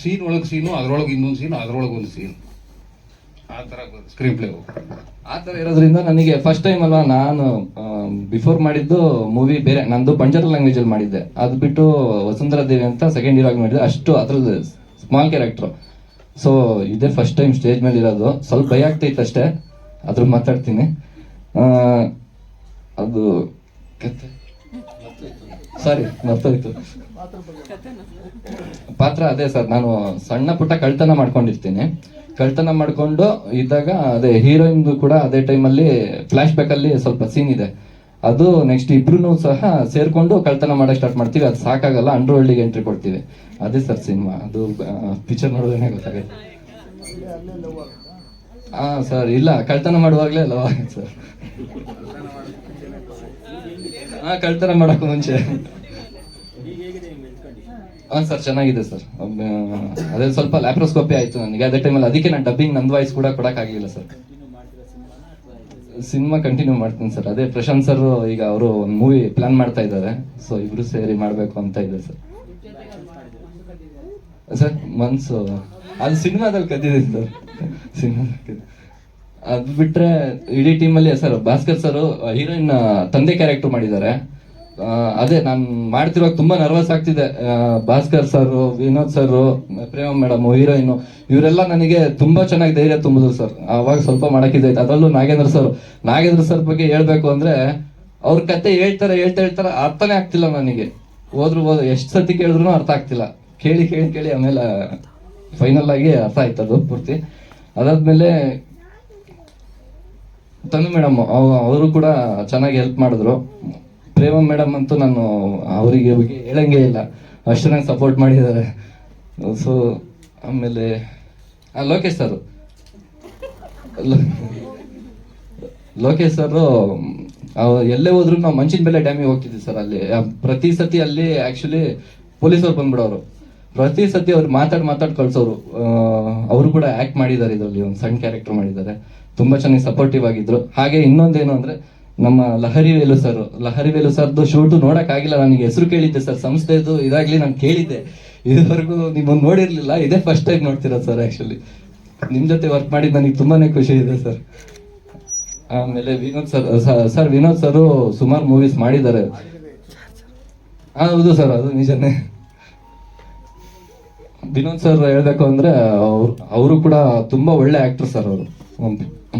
ಸೀನ್ ಒಳಗೆ ಸೀನು ಅದ್ರೊಳಗೆ ಇನ್ನೊಂದು ಸೀನು ಅದ್ರೊಳಗೆ ಒಂದು ಸೀನ್ ಸ್ಕ್ರೀನ್ ಪ್ಲೇ ಆ ಥರ ಇರೋದ್ರಿಂದ ನನಗೆ ಫಸ್ಟ್ ಟೈಮ್ ಅಲ್ವಾ ನಾನು ಬಿಫೋರ್ ಮಾಡಿದ್ದು ಮೂವಿ ಬೇರೆ, ನಂದು ಪಂಜಾಬ್ ಲ್ಯಾಂಗ್ವೇಜ್ ಅಲ್ಲಿ ಮಾಡಿದ್ದೆ. ಅದು ಬಿಟ್ಟು ವಸುಂಧರಾ ದೇವಿ ಅಂತ ಸೆಕೆಂಡ್ ಇಯರ್ ಆಗಿ ಮಾಡಿದ್ದೆ. ಅಷ್ಟು ಅದ್ರದ್ದು ಸ್ಮಾಲ್ ಕ್ಯಾರೆಕ್ಟ್ರು ಸೊ ಇದೇ ಫಸ್ಟ್ ಟೈಮ್ ಸ್ಟೇಜ್ ಮೇಲೆ ಇರೋದು. ಸ್ವಲ್ಪ ಭಯ ಆಗ್ತೈತೆ ಅಷ್ಟೇ. ಅದ್ರ ಮಾತಾಡ್ತೀನಿ. ಅದು ಸಾರಿ ಮರ್ತೋಯ್ತು. ಪಾತ್ರ ಅದೇ ಸರ್. ನಾನು ಸಣ್ಣ ಪುಟ್ಟ ಕಳ್ತನ ಮಾಡ್ಕೊಂಡಿರ್ತೀನಿ. ಕಳ್ತನ ಮಾಡ್ಕೊಂಡು ಇದ್ದಾಗ ಅದೇ ಹೀರೋಯಿನ್ ಕೂಡ ಅದೇ ಟೈಮಲ್ಲಿ ಫ್ಲಾಶ್ ಬ್ಯಾಕ್ ಅಲ್ಲಿ ಸ್ವಲ್ಪ ಸೀನ್ ಇದೆ. ಅದು ನೆಕ್ಸ್ಟ್ ಇಬ್ರು ಸಹ ಸೇರ್ಕೊಂಡು ಕಳ್ತನ ಮಾಡಕ್ ಸ್ಟಾರ್ಟ್ ಮಾಡ್ತೀವಿ. ಅದು ಸಾಕಾಗಲ್ಲ ಅಂಡರ್ ವರ್ಲ್ಡ್ಗೆ ಎಂಟ್ರಿ ಕೊಡ್ತೀವಿ. ಅದೇ ಸರ್ ಸಿನಿಮಾ ಅದು ಪಿಕ್ಚರ್ ನೋಡೋದೇನೆ ಗೊತ್ತಾಗುತ್ತೆ ಹಾ ಸರ್, ಇಲ್ಲ, ಕಳ್ತನ ಮಾಡುವಾಗ್ಲೇ ಆಗುತ್ತೆ ಸರ್? ಹಾ ಕಳ್ತನ ಮಾಡೋಕ್ಕೂ ಮುಂಚೆ ಈಗ ಹೇಗಿದೆ ನಿಮ್ಮ ಹೆಲ್ತ್ ಕಂಡೀಷನ್ ಹಾ ಸರ್, ಚೆನ್ನಾಗಿದೆ ಸರ್. ಅದೇ ಸ್ವಲ್ಪ ಲ್ಯಾಪ್ರೋಸ್ಕೋಪಿ ಆಯ್ತು ನನಗೆ. ಅದೇ ಟೈಮಲ್ಲಿ ಅದಕ್ಕೆ ನಾನು ಡಬ್ಬಿಂಗ್ ನಂದು ವಾಯ್ಸ್ ಕೂಡ ಕೊಡಕ್ ಆಗಿಲ್ಲ ಸರ್. ಸಿನಿಮಾ ಕಂಟಿನ್ಯೂ ಮಾಡ್ತೀನಿ ಸರ್. ಅದೇ ಪ್ರಶಾಂತ್ ಸರ್ ಈಗ ಅವರು ಒಂದು ಮೂವಿ ಪ್ಲಾನ್ ಮಾಡ್ತಾ ಇದ್ದಾರೆ. ಸೊ ಇಬ್ರು ಸೇರಿ ಮಾಡಬೇಕು ಅಂತ ಇದೆ ಸರ್. ಸರ್ ಮನ್ಸು ಅದು ಸಿನಿಮಾದಲ್ಲಿ ಕದ್ದಿದ್ದೀನಿ ಸರ್. ಸಿನಿಮಾ ಅದು ಬಿಟ್ಟರೆ ಇಡೀ ಟೀಮಲ್ಲಿ ಸರ್, ಭಾಸ್ಕರ್ ಸರ್ ಹೀರೋಯಿನ್, ತಂದೆ ಕ್ಯಾರೆಕ್ಟರ್ ಮಾಡಿದ್ದಾರೆ. ಅದೇ ನಾನು ಮಾಡ್ತಿರೋ ತುಂಬಾ ನರ್ವಸ್ ಆಗ್ತಿದೆ. Bhaskar sir Vinod sir Prema madam, heroine ಇವರೆಲ್ಲ ನನಗೆ ತುಂಬಾ ಚೆನ್ನಾಗಿ ಧೈರ್ಯ ತುಂಬಿದ್ರು ಸರ್. ಅವಾಗ ಸ್ವಲ್ಪ ಮಾಡಕ್ಕಿದ್ದಾಯ್ತು ಅದರಲ್ಲೂ ನಾಗೇಂದ್ರ ಸರ್. ನಾಗೇಂದ್ರ ಸರ್ ಬಗ್ಗೆ ಹೇಳ್ಬೇಕು ಅಂದ್ರೆ ಅವ್ರ ಕತೆ ಹೇಳ್ತಾರೆ, ಹೇಳ್ತಾ ಹೇಳ್ತಾರೆ ಅರ್ಥನೇ ಆಗ್ತಿಲ್ಲ ನನಗೆ. ಹೋದ್ರು ಹೋದ್ರು ಎಷ್ಟು ಸತಿ ಕೇಳಿದ್ರು ಅರ್ಥ ಆಗ್ತಿಲ್ಲ. ಕೇಳಿ ಕೇಳಿ ಕೇಳಿ ಆಮೇಲೆ ಫೈನಲ್ ಆಗಿ ಅರ್ಥ ಆಯ್ತು ಅದು ಪೂರ್ತಿ. ಅದಾದ್ಮೇಲೆ ತನು ಮೇಡಮ್ ಅವರು ಕೂಡ ಚೆನ್ನಾಗಿ ಹೆಲ್ಪ್ ಮಾಡಿದ್ರು. ಪ್ರೇಮ ಮೇಡಮ್ ಅಂತೂ ನಾನು ಅವರಿಗೆ ಬಗ್ಗೆ ಹೇಳಂಗೇ ಇಲ್ಲ. ಅಷ್ಟು ನಂಗೆ ಸಪೋರ್ಟ್ ಮಾಡಿದ್ದಾರೆ. ಸೊ ಆಮೇಲೆ ಲೋಕೇಶ್ ಸರ್. ಲೋಕೇಶ್ ಸರ್ ಎಲ್ಲೇ ಹೋದ್ರು ನಾವು ಮಂಚಿನ ಬೆಲೆ ಡ್ಯಾಮಿಗೆ ಹೋಗ್ತಿದ್ವಿ ಸರ್ ಅಲ್ಲಿ. ಪ್ರತಿ ಸತಿ ಅಲ್ಲಿ ಆಕ್ಚುಲಿ ಪೊಲೀಸವ್ರು ಬಂದ್ಬಿಡೋರು. ಪ್ರತಿ ಸತಿ ಅವ್ರು ಮಾತಾಡಿ ಮಾತಾಡಿ ಕಳ್ಸೋರು. ಅವರು ಕೂಡ ಆಕ್ಟ್ ಮಾಡಿದ್ದಾರೆ ಇದರಲ್ಲಿ, ಒಂದು ಸಣ್ಣ ಕ್ಯಾರೆಕ್ಟರ್ ಮಾಡಿದ್ದಾರೆ. ತುಂಬಾ ಚೆನ್ನಾಗಿ ಸಪೋರ್ಟಿವ್ ಆಗಿದ್ರು. ಹಾಗೆ ಇನ್ನೊಂದೇನು ಅಂದ್ರೆ ನಮ್ಮ ಲಹರಿ ವೇಲು ಸರ್, ಲಹರಿ ವೇಲು ಸರ್ದು ಶೂಟು ನೋಡಕ್ ಆಗಿಲ್ಲ ನನಗೆ. ಹೆಸರು ಕೇಳಿದ್ದೆ ಸರ್, ಸಂಸ್ಥೆದು ಇದಾಗ್ಲಿ ನಾನು ಕೇಳಿದ್ದೆ. ಇದುವರೆಗೂ ನಿಮ್ಮನ್ನು ನೋಡಿರ್ಲಿಲ್ಲ, ಇದೇ ಫಸ್ಟ್ ಟೈಮ್ ನೋಡ್ತಿರೋದು ಸರ್ ಆಕ್ಚುಲಿ ನಿಮ್ ಜೊತೆ ವರ್ಕ್ ಮಾಡಿದ್ ನನಗೆ ತುಂಬಾನೇ ಖುಷಿ ಇದೆ ಸರ್. ಆಮೇಲೆ Vinod sir sir Vinod sir ಸುಮಾರು ಮೂವೀಸ್ ಮಾಡಿದ್ದಾರೆ. ಹೌದು ಸರ್, ಅದು ನಿಜನೇ. ವಿನೋದ್ ಸರ್ ಹೇಳ್ಬೇಕು ಅಂದ್ರೆ ಅವ್ರು, ಅವರು ಕೂಡ ತುಂಬಾ ಒಳ್ಳೆ ಆಕ್ಟರ್ ಸರ್ ಅವರು.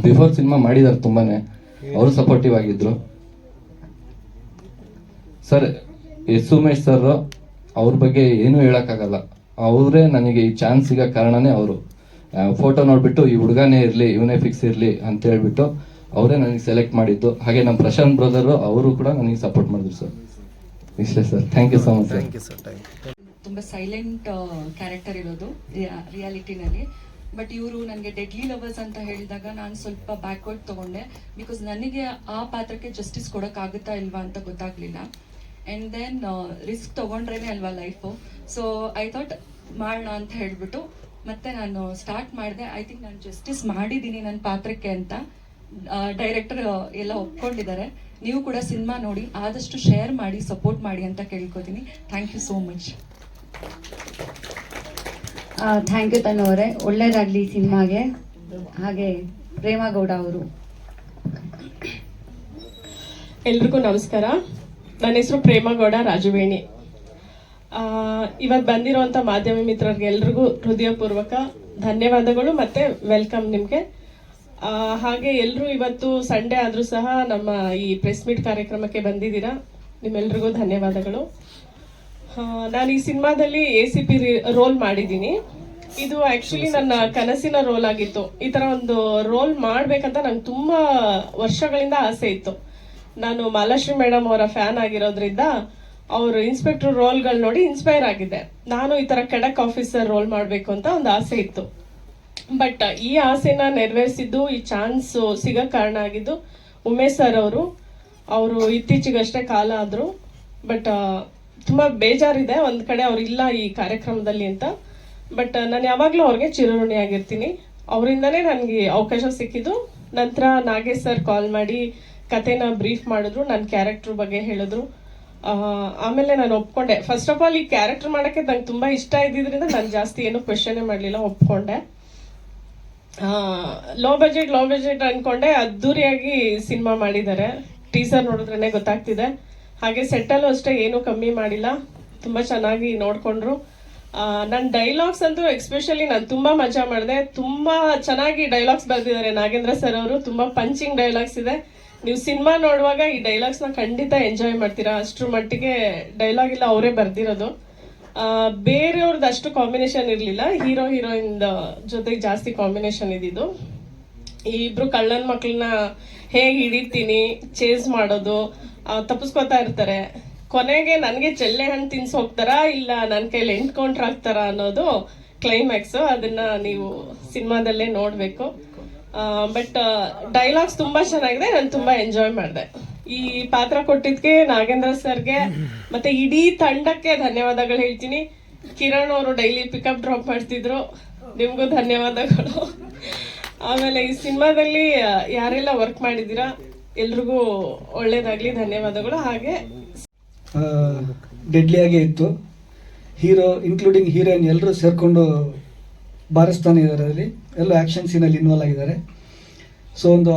ಬಿಫೋರ್ ಸಿನಿಮಾ ಮಾಡಿದ್ದಾರೆ ತುಂಬಾನೇ. ಅವರು ಸಪೋರ್ಟಿವ್ ಆಗಿದ್ರು. ಸರ್ ಎಸ್ ಉಮೇಶ್ ಸರ್ ಅವ್ರ ಬಗ್ಗೆ ಏನು ಹೇಳಕ್ಕಾಗಲ್ಲ. ಅವರೇ ನನಗೆ ಈ ಚಾನ್ಸ್ ಸಿಗೋ ಕಾರಣನೇ ಅವರು. ಫೋಟೋ ನೋಡ್ಬಿಟ್ಟು ಈ ಹುಡುಗನೇ ಇರ್ಲಿ ಇವನೇ ಫಿಕ್ಸ್ ಇರ್ಲಿ ಅಂತ ಹೇಳ್ಬಿಟ್ಟು ಅವರೇ ನನಗೆ ಸೆಲೆಕ್ಟ್ ಮಾಡಿದ್ದು. ಹಾಗೆ ನಮ್ಮ ಪ್ರಶಾಂತ್ ಬ್ರದರ್ ಅವರು ಕೂಡ ನನಗೆ ಸಪೋರ್ಟ್ ಮಾಡಿದ್ರು ಸರ್ ಇಷ್ಟೇ sir thank you so much sir ತುಂಬ ಸೈಲೆಂಟ್ ಕ್ಯಾರೆಕ್ಟರ್ ಇರೋದು ರಿಯಾಲಿಟಿನಲ್ಲಿ ಬಟ್ ಇವರು ನನಗೆ ಡೆಡ್ಲಿ ಲವರ್ಸ್ ಅಂತ ಹೇಳಿದಾಗ ನಾನು ಸ್ವಲ್ಪ ಬ್ಯಾಕ್ವರ್ಡ್ ತಗೊಂಡೆ. ಬಿಕಾಸ್ ನನಗೆ ಆ ಪಾತ್ರಕ್ಕೆ ಜಸ್ಟಿಸ್ ಕೊಡೋಕ್ಕಾಗುತ್ತಾ ಇಲ್ವಾ ಅಂತ ಗೊತ್ತಾಗ್ಲಿಲ್ಲ. ಆ್ಯಂಡ್ ದೆನ್ ರಿಸ್ಕ್ ತಗೊಂಡ್ರೇನೆ ಅಲ್ವಾ ಲೈಫು ಸೊ ಐ ಥಾಟ್ ಮಾಡೋಣ ಅಂತ ಹೇಳಿಬಿಟ್ಟು ಮತ್ತೆ ನಾನು ಸ್ಟಾರ್ಟ್ ಮಾಡಿದೆ. ಐ ಥಿಂಕ್ ನಾನು ಜಸ್ಟಿಸ್ ಮಾಡಿದ್ದೀನಿ ನನ್ನ ಪಾತ್ರಕ್ಕೆ ಅಂತ ಡೈರೆಕ್ಟರ್ ಎಲ್ಲ ಒಪ್ಕೊಂಡಿದ್ದಾರೆ. ನೀವು ಕೂಡ ಸಿನಿಮಾ ನೋಡಿ, ಆದಷ್ಟು ಶೇರ್ ಮಾಡಿ ಸಪೋರ್ಟ್ ಮಾಡಿ ಅಂತ ಕೇಳ್ಕೊತೀನಿ. Thank you so much thank you Tanu ಅವರೇ ಒಳ್ಳೇದಾಗ್ಲಿ ಸಿನಿಮಾಗೆ. ಹಾಗೆ ಪ್ರೇಮಗೌಡ ಅವರು. ಎಲ್ರಿಗೂ ನಮಸ್ಕಾರ. ನನ್ನ ಹೆಸರು ಪ್ರೇಮಗೌಡ ರಾಜವೇಣಿ. ಇವತ್ತು ಬಂದಿರುವಂಥ ಮಾಧ್ಯಮ ಮಿತ್ರರಿಗೆ ಎಲ್ರಿಗೂ ಹೃದಯಪೂರ್ವಕ ಧನ್ಯವಾದಗಳು ಮತ್ತೆ ವೆಲ್ಕಮ್ ನಿಮಗೆ. ಹಾಗೆ ಎಲ್ಲರೂ ಇವತ್ತು ಸಂಡೇ ಆದರೂ ಸಹ ನಮ್ಮ ಈ ಪ್ರೆಸ್ ಮೀಟ್ ಕಾರ್ಯಕ್ರಮಕ್ಕೆ ಬಂದಿದ್ದೀರಾ. ನಿಮ್ಮೆಲ್ರಿಗೂ ಧನ್ಯವಾದಗಳು. ನಾನು ಈ ಸಿನಿಮಾದಲ್ಲಿ ಎ ಸಿ ಪಿ ರೋಲ್ ಮಾಡಿದ್ದೀನಿ. ಇದು ಆಕ್ಚುಲಿ ನನ್ನ ಕನಸಿನ ರೋಲ್ ಆಗಿತ್ತು. ಈ ತರ ಒಂದು ರೋಲ್ ಮಾಡ್ಬೇಕಂತ ನಂಗೆ ತುಂಬಾ ವರ್ಷಗಳಿಂದ ಆಸೆ ಇತ್ತು. ನಾನು ಮಾಲಾಶ್ರೀ ಮೇಡಮ್ ಅವರ ಫ್ಯಾನ್ ಆಗಿರೋದ್ರಿಂದ ಅವರು ಇನ್ಸ್ಪೆಕ್ಟರ್ ರೋಲ್ಗಳು ನೋಡಿ ಇನ್ಸ್ಪೈರ್ ಆಗಿದೆ ನಾನು ಈ ತರ ಕೆಡಕ್ ಆಫೀಸರ್ ರೋಲ್ ಮಾಡಬೇಕು ಅಂತ ಒಂದು ಆಸೆ ಇತ್ತು. ಬಟ್ ಈ ಆಸೆನ ನೆರವೇರಿಸಿದ್ದು, ಈ ಚಾನ್ಸ್ ಸಿಗೋ ಕಾರಣ ಆಗಿದ್ದು ಉಮೇಶ್ ಸರ್ ಅವರು. ಅವರು ಇತ್ತೀಚೆಗಷ್ಟೇ ಕಾಲ ಆದ್ರು. ಬಟ್ ತುಂಬಾ ಬೇಜಾರಿದೆ. ಒಂದು ಕಡೆ ಅವ್ರು ಇಲ್ಲ ಈ ಕಾರ್ಯಕ್ರಮದಲ್ಲಿ ಅಂತ. ಬಟ್ ನಾನು ಯಾವಾಗಲೂ ಅವ್ರಿಗೆ ಚಿರಋಣಿ ಆಗಿರ್ತೀನಿ. ಅವರಿಂದನೇ ನನಗೆ ಅವಕಾಶ ಸಿಕ್ಕಿದ್ದು. ನಂತರ ನಾಗೇಶ್ ಸರ್ ಕಾಲ್ ಮಾಡಿ ಕತೆನ ಬ್ರೀಫ್ ಮಾಡಿದ್ರು. ನನ್ನ ಕ್ಯಾರೆಕ್ಟ್ರ್ ಬಗ್ಗೆ ಹೇಳಿದ್ರು. ಆಮೇಲೆ ನಾನು ಒಪ್ಕೊಂಡೆ. ಫಸ್ಟ್ ಆಫ್ ಆಲ್ ಈ ಕ್ಯಾರೆಕ್ಟರ್ ಮಾಡಕ್ಕೆ ನಂಗೆ ತುಂಬಾ ಇಷ್ಟ ಇದ್ದಿದ್ರಿಂದ ನಾನು ಜಾಸ್ತಿ ಏನು ಕ್ವೆಶನೇ ಮಾಡಲಿಲ್ಲ. ಒಪ್ಕೊಂಡೆ. ಲೋ ಬಜೆಟ್ ಲೋ ಬಜೆಟ್ ಅನ್ಕೊಂಡೆ. ಅದ್ದೂರಿಯಾಗಿ ಸಿನಿಮಾ ಮಾಡಿದ್ದಾರೆ. ಟೀಸರ್ ನೋಡಿದ್ರೇನೆ ಗೊತ್ತಾಗ್ತಿದೆ. ಹಾಗೆ ಸೆಟ್ಟಲ್ಲೂ ಅಷ್ಟೇ, ಏನೂ ಕಮ್ಮಿ ಮಾಡಿಲ್ಲ. ತುಂಬಾ ಚೆನ್ನಾಗಿ ನೋಡ್ಕೊಂಡ್ರು. ನನ್ನ ಡೈಲಾಗ್ಸ್ ಅಂತೂ ಎಕ್ಸ್ಪೆಷಲಿ ನಾನು ತುಂಬಾ ಮಜಾ ಮಾಡಿದೆ. ತುಂಬಾ ಚೆನ್ನಾಗಿ ಡೈಲಾಗ್ಸ್ ಬರೆದಿದ್ದಾರೆ ನಾಗೇಂದ್ರ ಸರ್ ಅವರು. ತುಂಬಾ ಪಂಚಿಂಗ್ ಡೈಲಾಗ್ಸ್ ಇದೆ. ನೀವು ಸಿನಿಮಾ ನೋಡುವಾಗ ಈ ಡೈಲಾಗ್ಸ್ನ ಖಂಡಿತ ಎಂಜಾಯ್ ಮಾಡ್ತೀರಾ. ಅಷ್ಟ್ರ ಮಟ್ಟಿಗೆ ಡೈಲಾಗ್ ಇಲ್ಲ, ಅವರೇ ಬರ್ದಿರೋದು. ಬೇರೆಯವ್ರದ್ದು ಅಷ್ಟು ಕಾಂಬಿನೇಷನ್ ಇರಲಿಲ್ಲ. ಹೀರೋ ಹೀರೋಯಿನ್ ಜೊತೆಗೆ ಜಾಸ್ತಿ ಕಾಂಬಿನೇಷನ್ ಇದ್ದಿದ್ದು. ಈ ಇಬ್ರು ಕಳ್ಳನ ಮಕ್ಳನ್ನ ಹೇಗೆ ಹಿಡಿತೀನಿ ಚೇಸ್ ಮಾಡೋದು ತಪ್ಪಿಸ್ಕೊತಾ ಇರ್ತಾರೆ. ಕೊನೆಗೆ ನನಗೆ ಚೆಲ್ಲೆ ಹಣ್ಣು ತಿನ್ಸ್ ಹೋಗ್ತಾರಾ ಇಲ್ಲ ನನ್ನ ಕೈಲಿ ಎನ್ಕೌಂಟರ್ ಆಗ್ತಾರಾ ಅನ್ನೋದು ಕ್ಲೈಮ್ಯಾಕ್ಸ್ ಅದನ್ನ ನೀವು ಸಿನಿಮಾದಲ್ಲೇ ನೋಡಬೇಕು. ಬಟ್ ಡೈಲಾಗ್ಸ್ ತುಂಬಾ ಚೆನ್ನಾಗಿದೆ. ನಾನು ತುಂಬಾ ಎಂಜಾಯ್ ಮಾಡಿದೆ. ಈ ಪಾತ್ರ ಕೊಟ್ಟಿದ್ಕೆ ನಾಗೇಂದ್ರ ಸರ್ಗೆ, ಮತ್ತೆ ಇಡೀ ತಂಡಕ್ಕೆ ಧನ್ಯವಾದಗಳು ಹೇಳ್ತೀನಿ. ಕಿರಣ್ ಅವರು ಡೈಲಿ ಪಿಕಪ್ ಡ್ರಾಪ್ ಮಾಡ್ತಿದ್ರು. ನಿಮಗೂ ಧನ್ಯವಾದಗಳು. ಆಮೇಲೆ ಈ ಸಿನಿಮಾದಲ್ಲಿ ಯಾರೆಲ್ಲ ವರ್ಕ್ ಮಾಡಿದ್ದೀರಾ? ಎಲ್ರಿಗೂ ಒಳ್ಳೇದಾಗ್ಲಿ, ಧನ್ಯವಾದಗಳು. ಹಾಗೆ ಡೆಡ್ಲಿಯಾಗೇ ಇತ್ತು. ಹೀರೋ ಇನ್ಕ್ಲೂಡಿಂಗ್ ಹೀರೋಯಿನ್ ಎಲ್ಲರೂ ಸೇರಿಕೊಂಡು ಬಾರಿಸ್ತಾನೆ ಇದ್ದಾರೆ ಅದರಲ್ಲಿ ಎಲ್ಲರೂ ಆ್ಯಕ್ಷನ್ ಸೀನಲ್ಲಿ ಇನ್ವಾಲ್ವ್ ಆಗಿದ್ದಾರೆ. ಸೊ ಒಂದು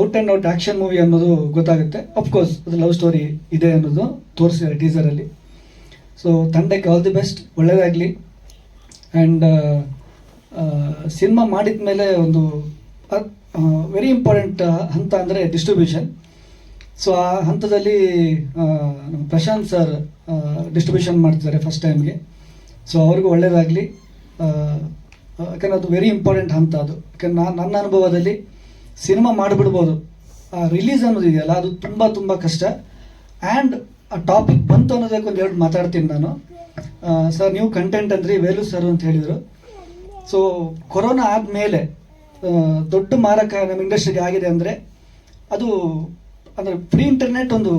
out and out action movie ಅನ್ನೋದು ಗೊತ್ತಾಗುತ್ತೆ. ಅಫ್ಕೋರ್ಸ್ ಅದು ಲವ್ ಸ್ಟೋರಿ ಇದೆ ಅನ್ನೋದು ತೋರಿಸಿದ್ದಾರೆ ಟೀಸರಲ್ಲಿ ಸೊ ತಂಡಕ್ಕೆ ಆಲ್ ದಿ ಬೆಸ್ಟ್ ಒಳ್ಳೆಯದಾಗಲಿ ಆ್ಯಂಡ್ ಸಿನಿಮಾ ಮಾಡಿದ ಮೇಲೆ ಒಂದು ವೆರಿ ಇಂಪಾರ್ಟೆಂಟ್ ಹಂತ ಅಂದರೆ ಡಿಸ್ಟ್ರಿಬ್ಯೂಷನ್ ಸೊ ಆ ಹಂತದಲ್ಲಿ ಪ್ರಶಾಂತ್ ಸರ್ ಡಿಸ್ಟ್ರಿಬ್ಯೂಷನ್ ಮಾಡ್ತಿದ್ದಾರೆ ಫಸ್ಟ್ ಟೈಮ್ಗೆ ಸೊ ಅವ್ರಿಗೂ ಒಳ್ಳೆಯದಾಗಲಿ ಯಾಕಂದರೆ ಅದು ವೆರಿ ಇಂಪಾರ್ಟೆಂಟ್ ಹಂತ ಅದು. ಯಾಕಂದ್ರೆ ನಾನು ನನ್ನ ಅನುಭವದಲ್ಲಿ ಸಿನಿಮಾ ಮಾಡಿಬಿಡ್ಬೋದು. ಆ ರಿಲೀಸ್ ಅನ್ನೋದು ಇದೆಯಲ್ಲ, ಅದು ತುಂಬ ತುಂಬ ಕಷ್ಟ. ಆ್ಯಂಡ್ ಆ ಟಾಪಿಕ್ ಬಂತು ಅನ್ನೋದಕ್ಕೆ ಒಂದು ಎರಡು ಮಾತಾಡ್ತೀನಿ ನಾನು. ಸರ್ ನೀವು ಕಂಟೆಂಟ್ ಅಂದ್ರಿ ವೇಲು ಸರ್ ಅಂತ ಹೇಳಿದರು. ಸೊ ಕೊರೋನಾ ಆದಮೇಲೆ ದೊಡ್ಡ ಮಾರಕ ನಮ್ಮ ಇಂಡಸ್ಟ್ರಿಗೆ ಆಗಿದೆ ಅಂದರೆ ಅದು ಅಂದರೆ ಫ್ರೀ ಇಂಟರ್ನೆಟ್ ಒಂದು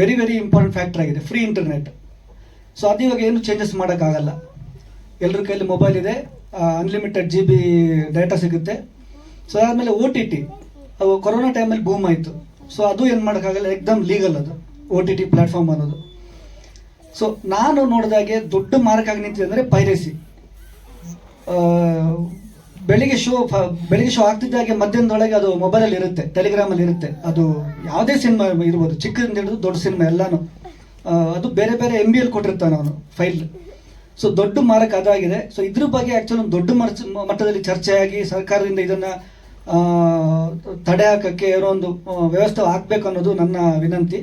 ವೆರಿ ವೆರಿ ಇಂಪಾರ್ಟೆಂಟ್ ಫ್ಯಾಕ್ಟರ್ ಆಗಿದೆ ಫ್ರೀ ಇಂಟರ್ನೆಟ್ ಸೊ ಅದು ಇವಾಗ ಏನು ಚೇಂಜಸ್ ಮಾಡೋಕ್ಕಾಗಲ್ಲ. ಎಲ್ಲರ ಕೈಯಲ್ಲಿ ಮೊಬೈಲ್ ಇದೆ ಅನ್ಲಿಮಿಟೆಡ್ ಜಿ ಬಿ ಡೇಟಾ ಸಿಗುತ್ತೆ. ಸೊ ಅದಾದಮೇಲೆ ಓ ಟಿ ಟಿ ಅವು ಕೊರೋನಾ ಟೈಮಲ್ಲಿ ಬೂಮ್ ಆಯಿತು. ಸೊ ಅದು ಏನು ಮಾಡೋಕ್ಕಾಗಲ್ಲ, ಎಕ್ದಮ್ ಲೀಗಲ್ ಅದು ಓ ಟಿ ಟಿ ಪ್ಲ್ಯಾಟ್ಫಾರ್ಮ್ ಅನ್ನೋದು. ಸೊ ನಾನು ನೋಡಿದಾಗೆ ದೊಡ್ಡ ಮಾರಕ ಆಗಿ ನಿಂತಿದೆ ಅಂದರೆ ಪೈರೇಸಿ ಬೆಳಿಗ್ಗೆ ಶೋ ಬೆಳಿಗ್ಗೆ ಶೋ ಆಗ್ತಿದ್ದಾಗೆ ಮಧ್ಯಾಹ್ನದೊಳಗೆ ಅದು ಮೊಬೈಲಲ್ಲಿ ಇರುತ್ತೆ ಟೆಲಿಗ್ರಾಮಲ್ಲಿ ಇರುತ್ತೆ. ಅದು ಯಾವುದೇ ಸಿನಿಮಾ ಇರ್ಬೋದು ಚಿಕ್ಕದಿಂದ ಹಿಡಿದು ದೊಡ್ಡ ಸಿನಿಮಾ ಎಲ್ಲಾನು. ಅದು ಬೇರೆ ಬೇರೆ ಎಂ ಬಿ ಎಲ್ ಕೊಟ್ಟಿರ್ತಾನೆ ಅವನು ಫೈಲ್ ಸೊ ದೊಡ್ಡ ಮಾರಕ ಅದಾಗಿದೆ. ಸೊ ಇದ್ರ ಬಗ್ಗೆ ಆ್ಯಕ್ಚುಲಿ ಒಂದು ದೊಡ್ಡ ಮಟ್ಟದಲ್ಲಿ ಚರ್ಚೆಯಾಗಿ ಸರ್ಕಾರದಿಂದ ಇದನ್ನು ತಡೆ ಹಾಕೋಕ್ಕೆ ಏನೋ ಒಂದು ವ್ಯವಸ್ಥೆ ಆಗಬೇಕು ಅನ್ನೋದು ನನ್ನ ವಿನಂತಿ.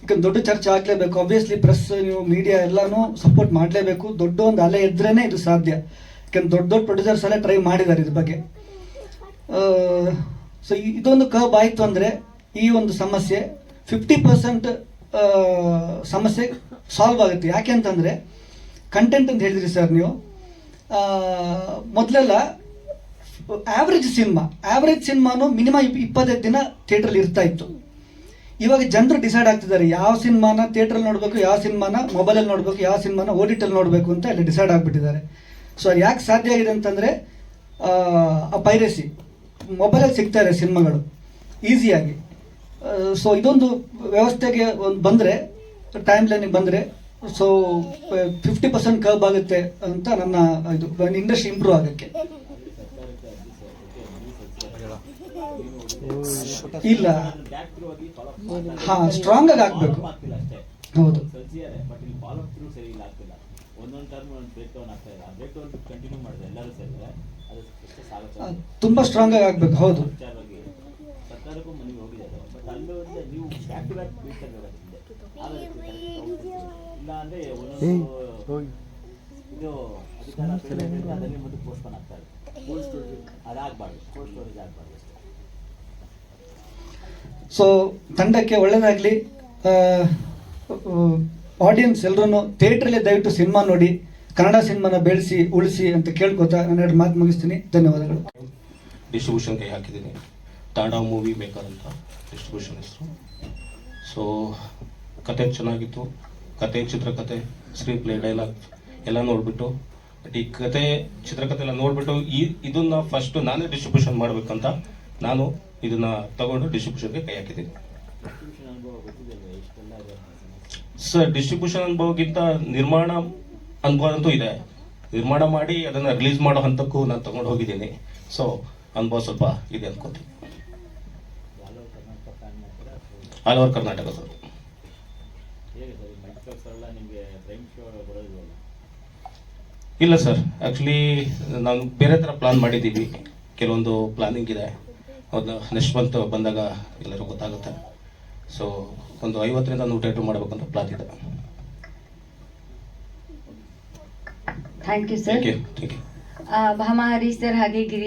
ಯಾಕಂದ್ರೆ ದೊಡ್ಡ ಚರ್ಚೆ ಆಗಲೇಬೇಕು. ಆಬ್ವಿಯಸ್ಲಿ ಪ್ರೆಸ್ ನೀವು ಮೀಡಿಯಾ ಎಲ್ಲಾನು ಸಪೋರ್ಟ್ ಮಾಡಲೇಬೇಕು. ದೊಡ್ಡ ಒಂದು ಅಲೆ ಇದ್ರೇ ಇದು ಸಾಧ್ಯ. ಯಾಕಂದ್ರೆ ದೊಡ್ಡ ದೊಡ್ಡ ಪ್ರೊಡ್ಯೂಸರ್ಸ್ ಎಲ್ಲ ಟ್ರೈ ಮಾಡಿದ್ದಾರೆ ಇದ್ರ ಬಗ್ಗೆ. ಸೊ ಇದೊಂದು ಕಬ್ ಆಯಿತು ಅಂದರೆ ಈ ಒಂದು ಸಮಸ್ಯೆ ಫಿಫ್ಟಿ ಪರ್ಸೆಂಟ್ ಸಮಸ್ಯೆ ಸಾಲ್ವ್ ಆಗುತ್ತೆ. ಯಾಕೆ ಅಂತಂದರೆ ಕಂಟೆಂಟ್ ಅಂತ ಹೇಳಿದ್ರಿ ಸರ್ ನೀವು. ಮೊದಲೆಲ್ಲ ಆವ್ರೇಜ್ ಸಿನಿಮಾ ಆವ್ರೇಜ್ ಸಿನಿಮಾನು ಮಿನಿಮಮ್ ಇಪ್ಪತ್ತೈದು ದಿನ ಥಿಯೇಟ್ರಲ್ಲಿ ಇರ್ತಾ ಇತ್ತು. ಇವಾಗ ಜನರು ಡಿಸೈಡ್ ಆಗ್ತಿದ್ದಾರೆ, ಯಾವ ಸಿನಿಮಾನ ಥಿಯೇಟ್ರಲ್ಲಿ ನೋಡಬೇಕು, ಯಾವ ಸಿನಿಮಾನ ಮೊಬೈಲಲ್ಲಿ ನೋಡಬೇಕು, ಯಾವ ಸಿನಿಮಾನ ಓ ಟಿ ನೋಡಬೇಕು ಅಂತ ಅಲ್ಲಿ ಡಿಸೈಡ್ ಆಗಿಬಿಟ್ಟಿದ್ದಾರೆ. ಸೊ ಅದು ಯಾಕೆ ಸಾಧ್ಯ ಆಗಿದೆ ಅಂತಂದರೆ, ಆ ಪೈರಸಿ, ಮೊಬೈಲಲ್ಲಿ ಸಿಗ್ತಾರೆ ಸಿನಿಮಾಗಳು, ಈಸಿಯಾಗಿ. ಸೊ ಇದೊಂದು ವ್ಯವಸ್ಥೆಗೆ ಒಂದು ಬಂದರೆ ಟೈಮ್ ಲೈನಿಗೆ ಬಂದರೆ ಸೊ ಫಿಫ್ಟಿ ಪರ್ಸೆಂಟ್ ಕರ್ಬ್ ಆಗುತ್ತೆ ಅಂತ ನನ್ನ ಇದು ಇಂಡಸ್ಟ್ರಿ ಇಂಪ್ರೂವ್ ಆಗೋಕ್ಕೆ. ಇಲ್ಲ. ಹಾಂ ಸ್ಟ್ರಾಂಗ್ ಆಗಿ ಆಗ್ಬೇಕು ಹೌದು. ಒಂದೊಂದು ಟರ್ಮ್ ಒಂದು ಬ್ರೇಕ್ ಡೌನ್ ಆಗ್ತಾ ಇದೆ. ಆ ಬ್ರೇಕ್ ಡೌನ್ ಕಂಟಿನ್ಯೂ ಮಾಡಿದ್ರೆ ಎಲ್ಲರೂ ಸೇರಿದ್ರೆ ಅದು ಅಷ್ಟೇ ಸಾಲ ಆ, ತುಂಬಾ ಸ್ಟ್ರಾಂಗ್ ಆಗಿ ಆಗ್ಬೇಕು ಹೌದು. ವಿಚಾರವಾಗಿ ಸರ್ಕಾರಕ್ಕೂ ಮನೆಗೆ ಹೋಗಿದೆ ಅದು. ಬಟ್ ಅಲ್ಲೂ ನೀವು ಬ್ಯಾಕ್ ಟು ಬ್ಯಾಕ್ ಬೀಳ್ತಾರೆ ಹಿಂದೆ ಇಲ್ಲ ಅಂದರೆ ಒಂದೊಂದು ಇದು ಅಧಿಕಾರ ಬೆಳೆದ್ರೆ ಅದರಲ್ಲಿ ಮುಂದೆ ಪೋಸ್ಟ್ಪೋನ್ ಆಗ್ತಾ ಇದೆ. ಅದಾಗಬಾರ್ದು ಕೋಲ್ಡ್ ಸ್ಟೋರೇಜ್ ಆಗಬಾರ್ದು ಸೊ ತಂಡಕ್ಕೆ ಒಳ್ಳೇದಾಗಲಿ. ಆಡಿಯನ್ಸ್ ಎಲ್ಲರೂ ಥಿಯೇಟ್ರಲ್ಲಿ ದಯವಿಟ್ಟು ಸಿನಿಮಾ ನೋಡಿ ಕನ್ನಡ ಸಿನಿಮಾನ ಬೆಳೆಸಿ ಉಳಿಸಿ ಅಂತ ಕೇಳ್ಕೊತಾ ನಾನು ಎರಡು ಮಾತು ಮುಗಿಸ್ತೀನಿ. ಧನ್ಯವಾದಗಳು. ಡಿಸ್ಟ್ರಿಬ್ಯೂಷನ್ ಕೈ ಹಾಕಿದ್ದೀನಿ. ತಾಂಡಾ ಮೂವಿ ಮೇಕರ್ ಅಂತ ಡಿಸ್ಟ್ರಿಬ್ಯೂಷನ್ ಹೆಸರು. ಸೊ ಕತೆ ಚೆನ್ನಾಗಿತ್ತು. ಕತೆ ಚಿತ್ರಕತೆ ಸ್ಕ್ರೀನ್ ಪ್ಲೇ ಡೈಲಾಗ್ ಎಲ್ಲ ನೋಡಿಬಿಟ್ಟು ಬಟ್ ಈ ಕತೆ ಚಿತ್ರಕತೆ ಎಲ್ಲ ನೋಡಿಬಿಟ್ಟು ಈ ಇದನ್ನ ಫಸ್ಟ್ ನಾನೇ ಡಿಸ್ಟ್ರಿಬ್ಯೂಷನ್ ಮಾಡಬೇಕಂತ ನಾನು ಇದನ್ನ ತಗೊಂಡು ಡಿಸ್ಟ್ರಿಬ್ಯೂಷನ್ಗೆ ಕೈ ಹಾಕಿದ್ದೀನಿ. ಸರ್ ಡಿಸ್ಟ್ರಿಬ್ಯೂಷನ್ ಅನುಭವಕ್ಕಿಂತ ನಿರ್ಮಾಣ ಅನುಭವ ಅಂತೂ ಇದೆ. ನಿರ್ಮಾಣ ಮಾಡಿ ಅದನ್ನ ರಿಲೀಸ್ ಮಾಡೋ ಹಂತಕ್ಕೂ ನಾನು ತಗೊಂಡು ಹೋಗಿದ್ದೀನಿ. ಸೊ ಅನುಭವ ಸ್ವಲ್ಪ ಇದೆ ಅನ್ಕೋತೀನಿ ಆಲ್ ಓವರ್ ಕರ್ನಾಟಕ ಸರ್ ಇಲ್ಲ ಸರ್ ಆ್ಯಕ್ಚುಲಿ ನಾನು ಬೇರೆ ಥರ ಪ್ಲಾನ್ ಮಾಡಿದ್ದೀವಿ. ಕೆಲವೊಂದು ಪ್ಲಾನಿಂಗ್ ಇದೆ. ಅದು ನೆಕ್ಸ್ಟ್ ಮಂತ್ ಬಂದಾಗ ಎಲ್ಲರೂ ಗೊತ್ತಾಗುತ್ತೆ. ಸೊ ಒಂದು ಐವತ್ತರಿಂದ ನೂರ ಎಂಟು ಮಾಡಬೇಕಂತ ಪ್ಲಾನ್ ಇದೆ. Thank you sir thank you Bhama Harish sir ಹಾಗೆ ಗಿರಿ